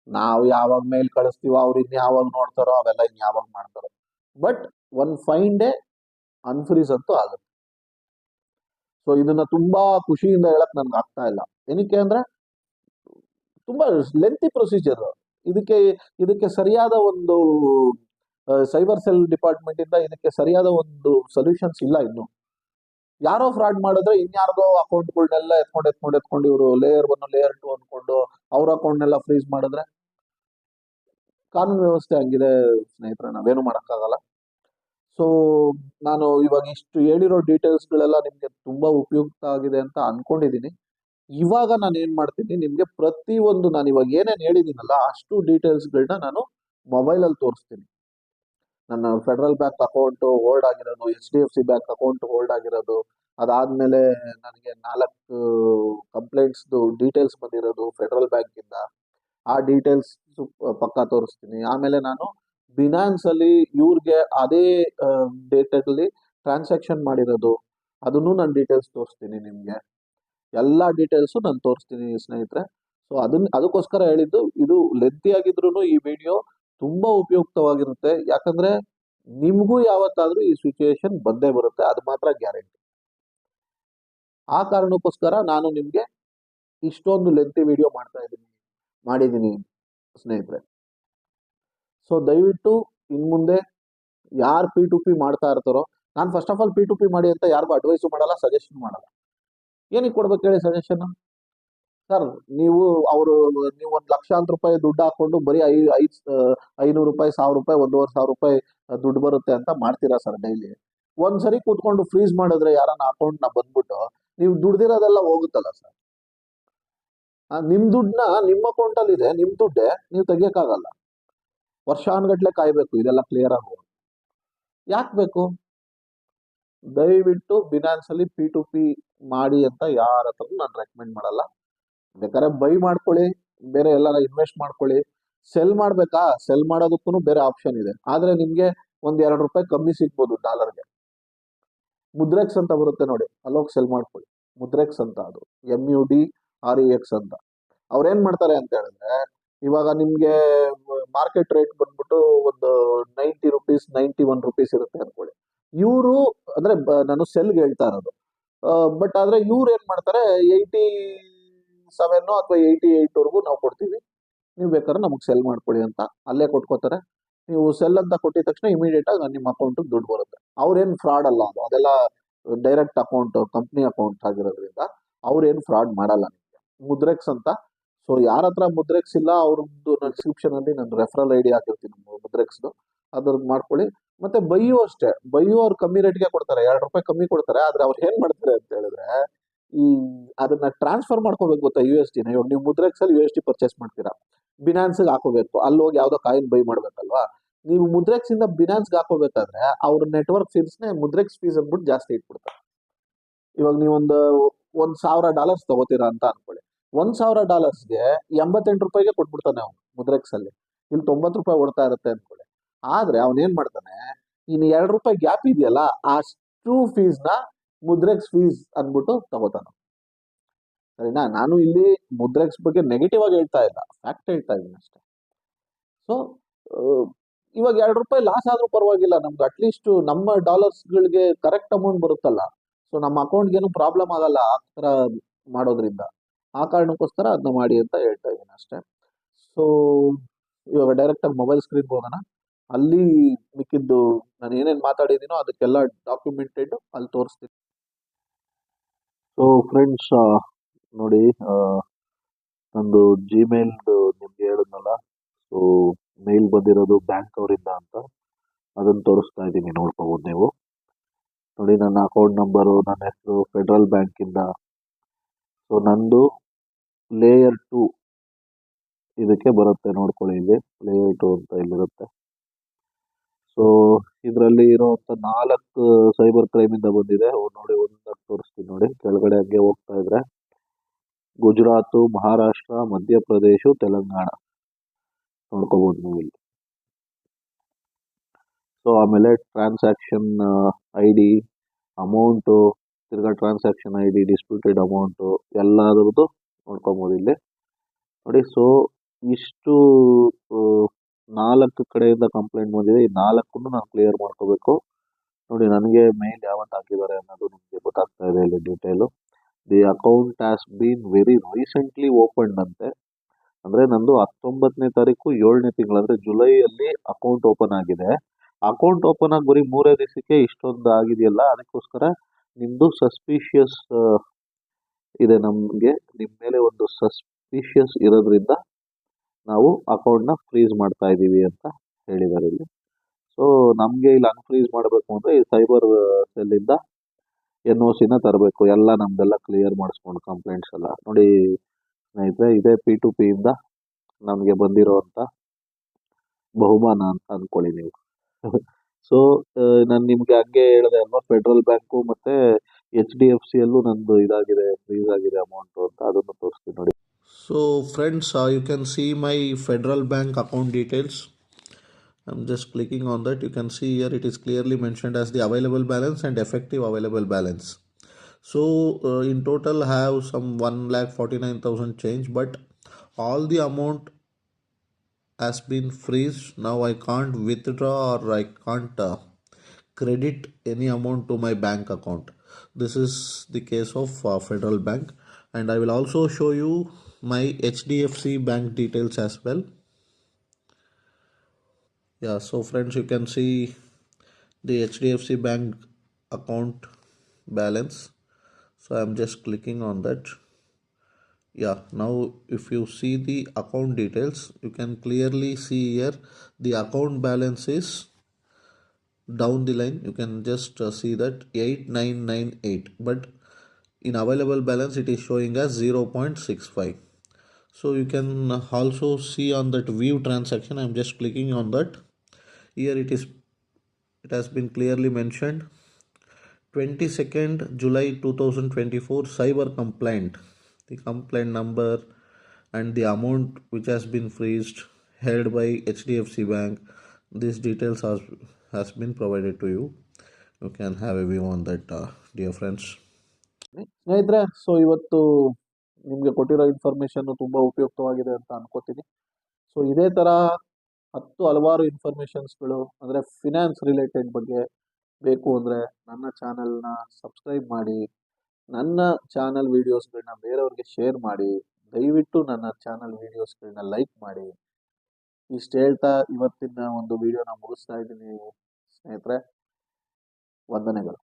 ನಾವು ಯಾವಾಗ ಮೇಲ್ ಕಳಿಸ್ತೀವೋ ಅವ್ರು ಇನ್ ಯಾವಾಗ ನೋಡ್ತಾರೋ ಅವೆಲ್ಲ ಇನ್ನು ಯಾವಾಗ ಮಾಡ್ತಾರೋ. But one fine day unfreeze ಅಂತೂ ಆಗುತ್ತೆ ಸೊ ಇದನ್ನ ತುಂಬಾ ಖುಷಿಯಿಂದ ಹೇಳಕ್ ನನ್ಗೆ ಆಗ್ತಾ ಇಲ್ಲ. ಏನಕ್ಕೆ ಅಂದ್ರೆ, ತುಂಬಾ ಲೆಂತಿ ಪ್ರೊಸೀಜರ್ ಇದಕ್ಕೆ ಇದಕ್ಕೆ ಸರಿಯಾದ ಒಂದು ಸೈಬರ್ ಸೆಲ್ ಡಿಪಾರ್ಟ್ಮೆಂಟ್ ಇಂದ ಇದಕ್ಕೆ ಸರಿಯಾದ ಒಂದು ಸೊಲ್ಯೂಷನ್ಸ್ ಇಲ್ಲ ಇನ್ನು. ಯಾರೋ ಫ್ರಾಡ್ ಮಾಡಿದ್ರೆ ಇನ್ಯಾರ್ದೋ ಅಕೌಂಟ್ಗಳನ್ನೆಲ್ಲ ಎತ್ಕೊಂಡು ಎತ್ಕೊಂಡು ಎತ್ಕೊಂಡು ಇವರು ಲೇಯರ್ ಒನ್ ಲೇಯರ್ ಟು ಅನ್ಕೊಂಡು ಅವ್ರ ಅಕೌಂಟ್ನೆಲ್ಲ ಫ್ರೀಸ್ ಮಾಡಿದ್ರೆ, ಕಾನೂನು ವ್ಯವಸ್ಥೆ ಹಂಗಿದೆ ಸ್ನೇಹಿತರೆ, ನಾವೇನು ಮಾಡೋಕ್ಕಾಗಲ್ಲ. ಸೊ ನಾನು ಇವಾಗ ಇಷ್ಟು ಹೇಳಿರೋ ಡೀಟೇಲ್ಸ್ಗಳೆಲ್ಲ ನಿಮಗೆ ತುಂಬಾ ಉಪಯುಕ್ತ ಆಗಿದೆ ಅಂತ ಅಂದ್ಕೊಂಡಿದ್ದೀನಿ ಇವಾಗ ನಾನು ಏನು ಮಾಡ್ತೀನಿ, ನಿಮಗೆ ಪ್ರತಿ ಒಂದು ನಾನು ಇವಾಗ ಏನೇನು ಹೇಳಿದ್ದೀನಲ್ಲ ಅಷ್ಟು ಡೀಟೇಲ್ಸ್ಗಳನ್ನ ನಾನು ಮೊಬೈಲ್ ಅಲ್ಲಿ ತೋರಿಸ್ತೀನಿ. ನನ್ನ ಫೆಡರಲ್ ಬ್ಯಾಂಕ್ ಅಕೌಂಟ್ ಹೋಲ್ಡ್ ಆಗಿರೋದು H D F C bank account hold ಆಗಿರೋದು, ಅದಾದಮೇಲೆ ನನಗೆ ನಾಲ್ಕು ಕಂಪ್ಲೇಂಟ್ಸ್ ಡೀಟೇಲ್ಸ್ ಬಂದಿರೋದು ಫೆಡರಲ್ ಬ್ಯಾಂಕ್ ಇಂದ. ಆ ಡೀಟೇಲ್ಸ್ ಪಕ್ಕ ತೋರಿಸ್ತೀನಿ. ಆಮೇಲೆ ನಾನು ಬಿನಾನ್ಸ್ ಅಲ್ಲಿ ಇವ್ರಿಗೆ ಅದೇ ಡೇಟ್ ಅಲ್ಲಿ ಟ್ರಾನ್ಸಾಕ್ಷನ್ ಮಾಡಿರೋದು. ಅದನ್ನು ನಾನು ಡೀಟೇಲ್ಸ್ ತೋರಿಸ್ತೀನಿ ನಿಮಗೆ. ಎಲ್ಲ ಡೀಟೇಲ್ಸು ನಾನು ತೋರಿಸ್ತೀನಿ ಸ್ನೇಹಿತರೆ. ಸೊ ಅದನ್ನ ಅದಕ್ಕೋಸ್ಕರ ಹೇಳಿದ್ದು, ಇದು ಲೆಂತಿ ಆಗಿದ್ರು ಈ ವಿಡಿಯೋ ತುಂಬಾ ಉಪಯುಕ್ತವಾಗಿರುತ್ತೆ. ಯಾಕಂದ್ರೆ ನಿಮಗೂ ಯಾವತ್ತಾದ್ರೂ ಈ ಸಿಚುಯೇಷನ್ ಬಂದೇ ಬರುತ್ತೆ. ಅದು ಮಾತ್ರ ಗ್ಯಾರಂಟಿ ಆ ಕಾರಣಕ್ಕೋಸ್ಕರ ನಾನು ನಿಮಗೆ ಇಷ್ಟೊಂದು ಲೆಂತಿ ವಿಡಿಯೋ ಮಾಡ್ತಾ ಇದ್ದೀನಿ ಮಾಡಿದ್ದೀನಿ ಸ್ನೇಹಿತರೆ. ಸೊ ದಯವಿಟ್ಟು ಇನ್ನು ಮುಂದೆ ಯಾರು ಪಿ ಟು ಪಿ ಮಾಡ್ತಾ ಇರ್ತಾರೋ, ನಾನು first of all P to P ಮಾಡಿ ಅಂತ ಯಾರಿಗೂ ಅಡ್ವೈಸು ಮಾಡಲ್ಲ ಸಜೆಷನ್ ಮಾಡಲ್ಲ. ಏನಕ್ಕೆ ಕೊಡ್ಬೇಕು ಹೇಳಿ ಸಜೆಷನ್ ಸರ್ ನೀವು ಅವರು, ನೀವು ಒಂದು ಲಕ್ಷಾಂತರ ರೂಪಾಯಿ ದುಡ್ಡು ಹಾಕೊಂಡು ಬರೀ ಐ, ಐದು, ಐನೂರು ರೂಪಾಯಿ, ಸಾವಿರ ರೂಪಾಯಿ, ಒಂದೂವರೆ ಸಾವಿರ ರೂಪಾಯಿ ದುಡ್ಡು ಬರುತ್ತೆ ಅಂತ ಮಾಡ್ತೀರಾ ಸರ್ ಡೈಲಿ ಒಂದ್ಸರಿ ಕೂತ್ಕೊಂಡು ಫ್ರೀಸ್ ಮಾಡಿದ್ರೆ ಯಾರನ್ನ ಅಕೌಂಟ್ನ ಬಂದ್ಬಿಟ್ಟು ನೀವು ದುಡ್ದಿರೋದೆಲ್ಲ ಹೋಗುತ್ತಲ್ಲ ಸರ್ ನಿಮ್ಮ ದುಡ್ಡನ್ನ ನಿಮ್ಮ ಅಕೌಂಟಲ್ಲಿದೆ ನಿಮ್ಮ ದುಡ್ಡೇ ನೀವು ತೆಗಿಯಕ್ಕಾಗಲ್ಲ. ವರ್ಷಾನ್ಗಟ್ಲೆ ಕಾಯಬೇಕು, ಇದೆಲ್ಲ ಕ್ಲಿಯರ್ ಆಗುವ. ಯಾಕೆ ಬೇಕು? ದಯವಿಟ್ಟು ಬಿನಾನ್ಸ್ ಅಲ್ಲಿ ಪಿ ಟು ಪಿ ಮಾಡಿ ಅಂತ ಯಾರ ಹತ್ರ ನಾನು ರೆಕಮೆಂಡ್ ಮಾಡಲ್ಲ. ಬೇಕಾದ್ರೆ ಬೈ ಮಾಡ್ಕೊಳ್ಳಿ, ಬೇರೆ ಎಲ್ಲ ಇನ್ವೆಸ್ಟ್ ಮಾಡ್ಕೊಳ್ಳಿ. ಸೆಲ್ ಮಾಡ್ಬೇಕಾ? ಸೆಲ್ ಮಾಡೋದಕ್ಕೂ ಬೇರೆ ಆಪ್ಷನ್ ಇದೆ. ಆದ್ರೆ ನಿಮ್ಗೆ ಒಂದ್ ಎರಡು ರೂಪಾಯಿ ಕಮ್ಮಿ ಸಿಗ್ಬೋದು ಡಾಲರ್ಗೆ ಮುದ್ರೆಕ್ಸ್ ಅಂತ ಬರುತ್ತೆ ನೋಡಿ. ಅಲ್ಲೋಗಿ ಸೆಲ್ ಮಾಡ್ಕೊಳ್ಳಿ. ಮುದ್ರೆಕ್ಸ್ ಅಂತ ಅದು. M U D R E X ಅಂತ. ಅವ್ರೇನು ಮಾಡ್ತಾರೆ ಅಂತ ಹೇಳಿದ್ರೆ ಇವಾಗ ನಿಮ್ಗೆ ಮಾರ್ಕೆಟ್ ರೇಟ್ ಬಂದ್ಬಿಟ್ಟು ಒಂದು ninety rupees ninety one rupees ಇರುತ್ತೆ ಅನ್ಕೊಳ್ಳಿ. ಇವರು ಅಂದ್ರೆ ನಾನು ಸೆಲ್ಗೆ ಹೇಳ್ತಾ ಇರೋದು. ಬಟ್ ಆದ್ರೆ ಇವ್ರು ಏನ್ ಮಾಡ್ತಾರೆ ಏಯ್ಟಿ ಸೆವೆನ್ ಅಥವಾ ಏಯ್ಟಿ ಏಯ್ಟ್ ವರೆಗೂ ನಾವು ಕೊಡ್ತೀವಿ. ನೀವು ಬೇಕಾದ್ರೆ ನಮಗೆ ಸೆಲ್ ಮಾಡ್ಕೊಳ್ಳಿ ಅಂತ ಅಲ್ಲೇ ಕೊಟ್ಕೋತಾರೆ. ನೀವು ಸೆಲ್ ಅಂತ ಕೊಟ್ಟಿದ ತಕ್ಷಣ ಇಮಿಡಿಯೇಟ್ ಆಗಿ ನಿಮ್ಮ ಅಕೌಂಟ್ ದುಡ್ಡು ಬರುತ್ತೆ. ಅವ್ರೇನು ಫ್ರಾಡ್ ಅಲ್ಲ ಅದು. ಅದೆಲ್ಲ ಡೈರೆಕ್ಟ್ ಅಕೌಂಟ್ ಕಂಪ್ನಿ ಅಕೌಂಟ್ ಆಗಿರೋದ್ರಿಂದ ಅವ್ರೇನು ಫ್ರಾಡ್ ಮಾಡಲ್ಲ ನಿಮಗೆ. ಮುದ್ರೆಕ್ಸ್ ಅಂತ ಸೊ ಯಾರ ಹತ್ರ ಮುದ್ರೆಕ್ಸ್ ಇಲ್ಲ, ಅವ್ರದ್ದು ಡಿಸ್ಕ್ರಿಪ್ಷನ್ ಅಲ್ಲಿ ನಾನು ರೆಫರಲ್ ಐಡಿ ಹಾಕಿರ್ತೀನಿ ಮುದ್ರೆಕ್ಸ್ದು. ಅದ್ರದ್ದು ಮಾಡ್ಕೊಳ್ಳಿ. ಮತ್ತೆ ಬೈಯು ಅಷ್ಟೇ. ಬೈಯು ಅವ್ರು ಕಮ್ಮಿ ರೇಟ್ಗೆ ಕೊಡ್ತಾರೆ. ಎರಡು ರೂಪಾಯಿ ಕಮ್ಮಿ ಕೊಡ್ತಾರೆ. ಆದ್ರೆ ಅವ್ರು ಏನ್ ಮಾಡ್ತಾರೆ ಅಂತ ಹೇಳಿದ್ರೆ, ಈ ಅದನ್ನ ಟ್ರಾನ್ಸ್ಫರ್ ಮಾಡ್ಕೋಬೇಕು ಗೊತ್ತಾ ಯು ಎಸ್ ಟಿನ ಇವಾಗ ನೀವು ಮುದ್ರೆಕ್ಸ್ ಅಲ್ಲಿ ಯು ಎಸ್ ಟಿ ಪರ್ಚೇಸ್ ಮಾಡ್ತೀರಾ? ಬಿನಾನ್ಸ್ ಹಾಕೋಬೇಕು. ಅಲ್ಲಿ ಹೋಗಿ ಯಾವ್ದೋ ಕಾಯಿನ್ ಬೈ ಮಾಡ್ಬೇಕಲ್ವಾ? ನೀವು ಮುದ್ರೆಕ್ಸ್ ಇಂದ ಬಿನಾನ್ಸ್ ಹಾಕೋಬೇಕಾದ್ರೆ ಅವ್ರ ನೆಟ್ವರ್ಕ್ ಫೀಸ್ ನೇ ಮುದ್ರೆಕ್ಸ್ ಫೀಸ್ ಅಂದ್ಬಿಟ್ಟು ಜಾಸ್ತಿ ಇಟ್ಬಿಡ್ತಾರೆ. ಇವಾಗ ನೀವೊಂದು, ಒಂದು ಸಾವಿರ ಡಾಲರ್ಸ್ ತಗೋತೀರಾ ಅಂತ ಅನ್ಕೊಳ್ಳಿ. ಒಂದ್ ಸಾವಿರ ಡಾಲರ್ಸ್ಗೆ ಎಂಬತ್ತೆಂಟು ರೂಪಾಯಿಗೆ ಕೊಟ್ಬಿಡ್ತಾನೆ ಅವನು ಮುದ್ರೆಕ್ಸಲ್ಲಿ. ಇಲ್ಲಿ ತೊಂಬತ್ತು ರೂಪಾಯಿ ಓಡ್ತಾ ಇರುತ್ತೆ ಅನ್ಕೊಳ್ಳಿ ಆದ್ರೆ ಅವನ್ ಏನ್ ಮಾಡ್ತಾನೆ ಇನ್ನು ಎರಡು ರೂಪಾಯಿ ಗ್ಯಾಪ್ ಇದೆಯಲ್ಲ, ಅಷ್ಟು ಫೀಸ್ನ ಮುದ್ರೆಕ್ಸ್ ಫೀಸ್ ಅಂದ್ಬಿಟ್ಟು ತಗೋತಾನ ಸರಿನಾ? ನಾನು ಇಲ್ಲಿ ಮುದ್ರೆಕ್ಸ್ ಬಗ್ಗೆ ನೆಗೆಟಿವ್ ಆಗಿ ಹೇಳ್ತಾ ಇಲ್ಲ. ಫ್ಯಾಕ್ಟ್ ಹೇಳ್ತಾ ಇದ್ದೀನಿ ಅಷ್ಟೇ. ಸೊ ಇವಾಗ ಎರಡು ರೂಪಾಯಿ ಲಾಸ್ ಆದ್ರೂ ಪರವಾಗಿಲ್ಲ ನಮ್ಗೆ. ಅಟ್ಲೀಸ್ಟ್ ನಮ್ಮ ಡಾಲರ್ಸ್ಗಳಿಗೆ ಕರೆಕ್ಟ್ ಅಮೌಂಟ್ ಬರುತ್ತಲ್ಲ. ಸೊ ನಮ್ಮ ಅಕೌಂಟ್ಗೆ ಏನು ಪ್ರಾಬ್ಲಮ್ ಆಗಲ್ಲ ಆ ಥರ ಮಾಡೋದ್ರಿಂದ. ಆ ಕಾರಣಕ್ಕೋಸ್ಕರ ಅದನ್ನ ಮಾಡಿ ಅಂತ ಹೇಳ್ತಾ ಇದ್ದೀನಿ ಅಷ್ಟೇ. ಸೊ ಇವಾಗ ಡೈರೆಕ್ಟ್ ಆಗಿ ಮೊಬೈಲ್ ಸ್ಕ್ರೀನ್ಗೆ ಹೋಗೋಣ. ಅಲ್ಲಿ ಮಿಕ್ಕಿದ್ದು ನಾನು ಏನೇನು ಮಾತಾಡಿದ್ದೀನೋ ಅದಕ್ಕೆಲ್ಲ ಡಾಕ್ಯುಮೆಂಟೆಡ್ ಅಲ್ಲಿ ತೋರಿಸ್ತೀನಿ. ಸೊ ಫ್ರೆಂಡ್ಸ್ ನೋಡಿ ನಂದು ಜಿಮೇಲ್ ನಿಮ್ಗೆ ಹೇಳಿದ್ನಲ್ಲ? ಸೊ ಮೇಲ್ ಬಂದಿರೋದು ಬ್ಯಾಂಕ್ ಅವರಿಂದ ಅಂತ. ಅದನ್ನ ತೋರಿಸ್ತಾ ಇದ್ದೀನಿ ನೋಡ್ಕೋಬೋದು ನೀವು. ನೋಡಿ, ನನ್ನ ಅಕೌಂಟ್ ನಂಬರು ನನ್ನ ಹೆಸರು ಫೆಡರಲ್ ಬ್ಯಾಂಕಿಂದ ಸೊ ನಂದು ಲೇಯರ್ ಟು ಇದಕ್ಕೆ ಬರುತ್ತೆ ನೋಡ್ಕೊಳ್ಳಿ ಇಲ್ಲಿ. ಲೇಯರ್ ಟು ಅಂತ ಇಲ್ಲಿರುತ್ತೆ. ಸೊ ಇದರಲ್ಲಿ ಇರುವಂತ ನಾಲ್ಕು ಸೈಬರ್ ಕ್ರೈಮ್ ಇಂದ ಬಂದಿದೆ. ನೋಡಿ ಒಂದೊಂದಾಗಿ ತೋರಿಸ್ತೀನಿ ನೋಡಿ. ಕೆಳಗಡೆ ಹಂಗೆ ಹೋಗ್ತಾ ಇದ್ರೆ ಗುಜರಾತ್, ಮಹಾರಾಷ್ಟ್ರ, ಮಧ್ಯಪ್ರದೇಶ, ತೆಲಂಗಾಣ. ನೋಡ್ಕೋಬಹುದು ನೀವು ಇಲ್ಲಿ. ಸೊ ಆಮೇಲೆ ಟ್ರಾನ್ಸಾಕ್ಷನ್ ಐ ಡಿ ಅಮೌಂಟು ತಿರ್ಗಾ transaction I D disputed amount ಎಲ್ಲದರದ್ದು ನೋಡ್ಕೊಬೋದು ಇಲ್ಲಿ. ನೋಡಿ ಸೊ ಇಷ್ಟು ನಾಲ್ಕು ಕಡೆಯಿಂದ ಕಂಪ್ಲೇಂಟ್ ಬಂದಿದೆ. ಈ ನಾಲ್ಕನ್ನು ನಾನು ಕ್ಲಿಯರ್ ಮಾಡ್ಕೋಬೇಕು. ನೋಡಿ, ನನಗೆ ಮೇಲ್ ಯಾವತ್ತು ಹಾಕಿದ್ದಾರೆ ಅನ್ನೋದು ನಿಮಗೆ ಗೊತ್ತಾಗ್ತಾ ಇದೆ ಇಲ್ಲಿ detail the account has been very recently open ಅಂತೆ. ಅಂದರೆ, ನಂದು ಹತ್ತೊಂಬತ್ತನೇ ತಾರೀಕು ಏಳನೇ ತಿಂಗಳು, ಅಂದರೆ ಜುಲೈಯಲ್ಲಿ ಅಕೌಂಟ್ ಓಪನ್ ಆಗಿದೆ. ಅಕೌಂಟ್ ಓಪನ್ ಆಗಿ ಬರೀ ಮೂರೇ ದಿವಸಕ್ಕೆ ಇಷ್ಟೊಂದು ಆಗಿದೆಯಲ್ಲ, ಅದಕ್ಕೋಸ್ಕರ ನಿಮ್ಮದು ಸಸ್ಪಿಷಿಯಸ್ ಇದೆ ನಮಗೆ. ನಿಮ್ಮ ಮೇಲೆ ಒಂದು ಸಸ್ಪಿಷಿಯಸ್ ಇರೋದ್ರಿಂದ ನಾವು ಅಕೌಂಟ್ನ ಫ್ರೀಸ್ ಮಾಡ್ತಾ ಇದ್ದೀವಿ ಅಂತ ಹೇಳಿದ್ದಾರೆ ಇಲ್ಲಿ. ಸೊ ನಮಗೆ ಇಲ್ಲಿ ಅನ್ಫ್ರೀಸ್ ಮಾಡಬೇಕು ಅಂದರೆ ಈ ಸೈಬರ್ ಸೆಲ್ಲಿಂದ ಎನ್ ಒ ಸಿನ ತರಬೇಕು. ಎಲ್ಲ ನಮ್ದೆಲ್ಲ ಕ್ಲಿಯರ್ ಮಾಡಿಸ್ಕೊಂಡು ಕಂಪ್ಲೇಂಟ್ಸ್ ಎಲ್ಲ. ನೋಡಿ ಸ್ನೇಹಿತರೆ, ಇದೇ ಪಿ ಟು ಪಿಯಿಂದ ನಮಗೆ ಬಂದಿರೋವಂಥ ಬಹುಮಾನ ಅಂತ ಅಂದ್ಕೊಳ್ಳಿ ನೀವು. ಸೊ ನಾನು ನಿಮಗೆ ಹಂಗೆ ಹೇಳಿದೆ ಅಲ್ವಾ? ಫೆಡ್ರಲ್ ಬ್ಯಾಂಕು ಮತ್ತು ಎಚ್ ಡಿ ಎಫ್ ಸಿಯಲ್ಲೂ ನಂದು ಇದಾಗಿದೆ ಫ್ರೀಸ್ ಆಗಿದೆ ಅಮೌಂಟು ಅಂತ ಅದನ್ನು ತೋರಿಸ್ತೀನಿ ನೋಡಿ So friends, uh, you can see my Federal Bank account details. I'm just clicking on that. You can see here it is clearly mentioned as the available balance and effective available balance. So uh, in total have some one lakh forty nine thousand change, but all the amount has been freeze. Now I can't withdraw or I can't uh, credit any amount to my bank account. this is the case of uh, Federal Bank, and I will also show you my HDFC bank details as well. Yeah, so friends, you can see the HDFC bank account balance. So I'm just clicking on that. Yeah, now if you see the account details, you can clearly see here the account balance is down the line you can just uh, see that 8998 but in available balance it is showing as 0.65 so you can also see on that view transaction i'm just clicking on that here it is it has been clearly mentioned 22nd July 2024 cyber complaint. The complaint number and the amount which has been freezed held by HDFC Bank. These details has, has been provided to you. You can have a view on that, uh, dear friends. ಸ್ನೇಹಿತರೆ so ಇವತ್ತು ನಿಮಗೆ ಕೊಟ್ಟಿರೋ information ತುಂಬ ಉಪಯುಕ್ತವಾಗಿದೆ ಅಂತ ಅನ್ಕೋತೀನಿ so ಇದೇ ಥರ ಹತ್ತು ಹಲವಾರು ಇನ್ಫಾರ್ಮೇಷನ್ಸ್ಗಳು ಅಂದರೆ ಫಿನಾನ್ಸ್ ರಿಲೇಟೆಡ್ ಬಗ್ಗೆ ಬೇಕು ಅಂದರೆ ನನ್ನ ಚಾನಲ್ನ ಸಬ್ಸ್ಕ್ರೈಬ್ ಮಾಡಿ ನನ್ನ ಚಾನಲ್ ವೀಡಿಯೋಸ್ಗಳನ್ನ ಬೇರೆಯವ್ರಿಗೆ ಶೇರ್ ಮಾಡಿ ದಯವಿಟ್ಟು ನನ್ನ ಚಾನಲ್ ವೀಡಿಯೋಸ್ಗಳನ್ನ ಲೈಕ್ ಮಾಡಿ ಇಷ್ಟು ಹೇಳ್ತಾ ಇವತ್ತಿನ ಒಂದು ವಿಡಿಯೋನ ಮುಗಿಸ್ತಾ ಇದ್ದೀನಿ ಸ್ನೇಹಿತರೆ ವಂದನೆಗಳು.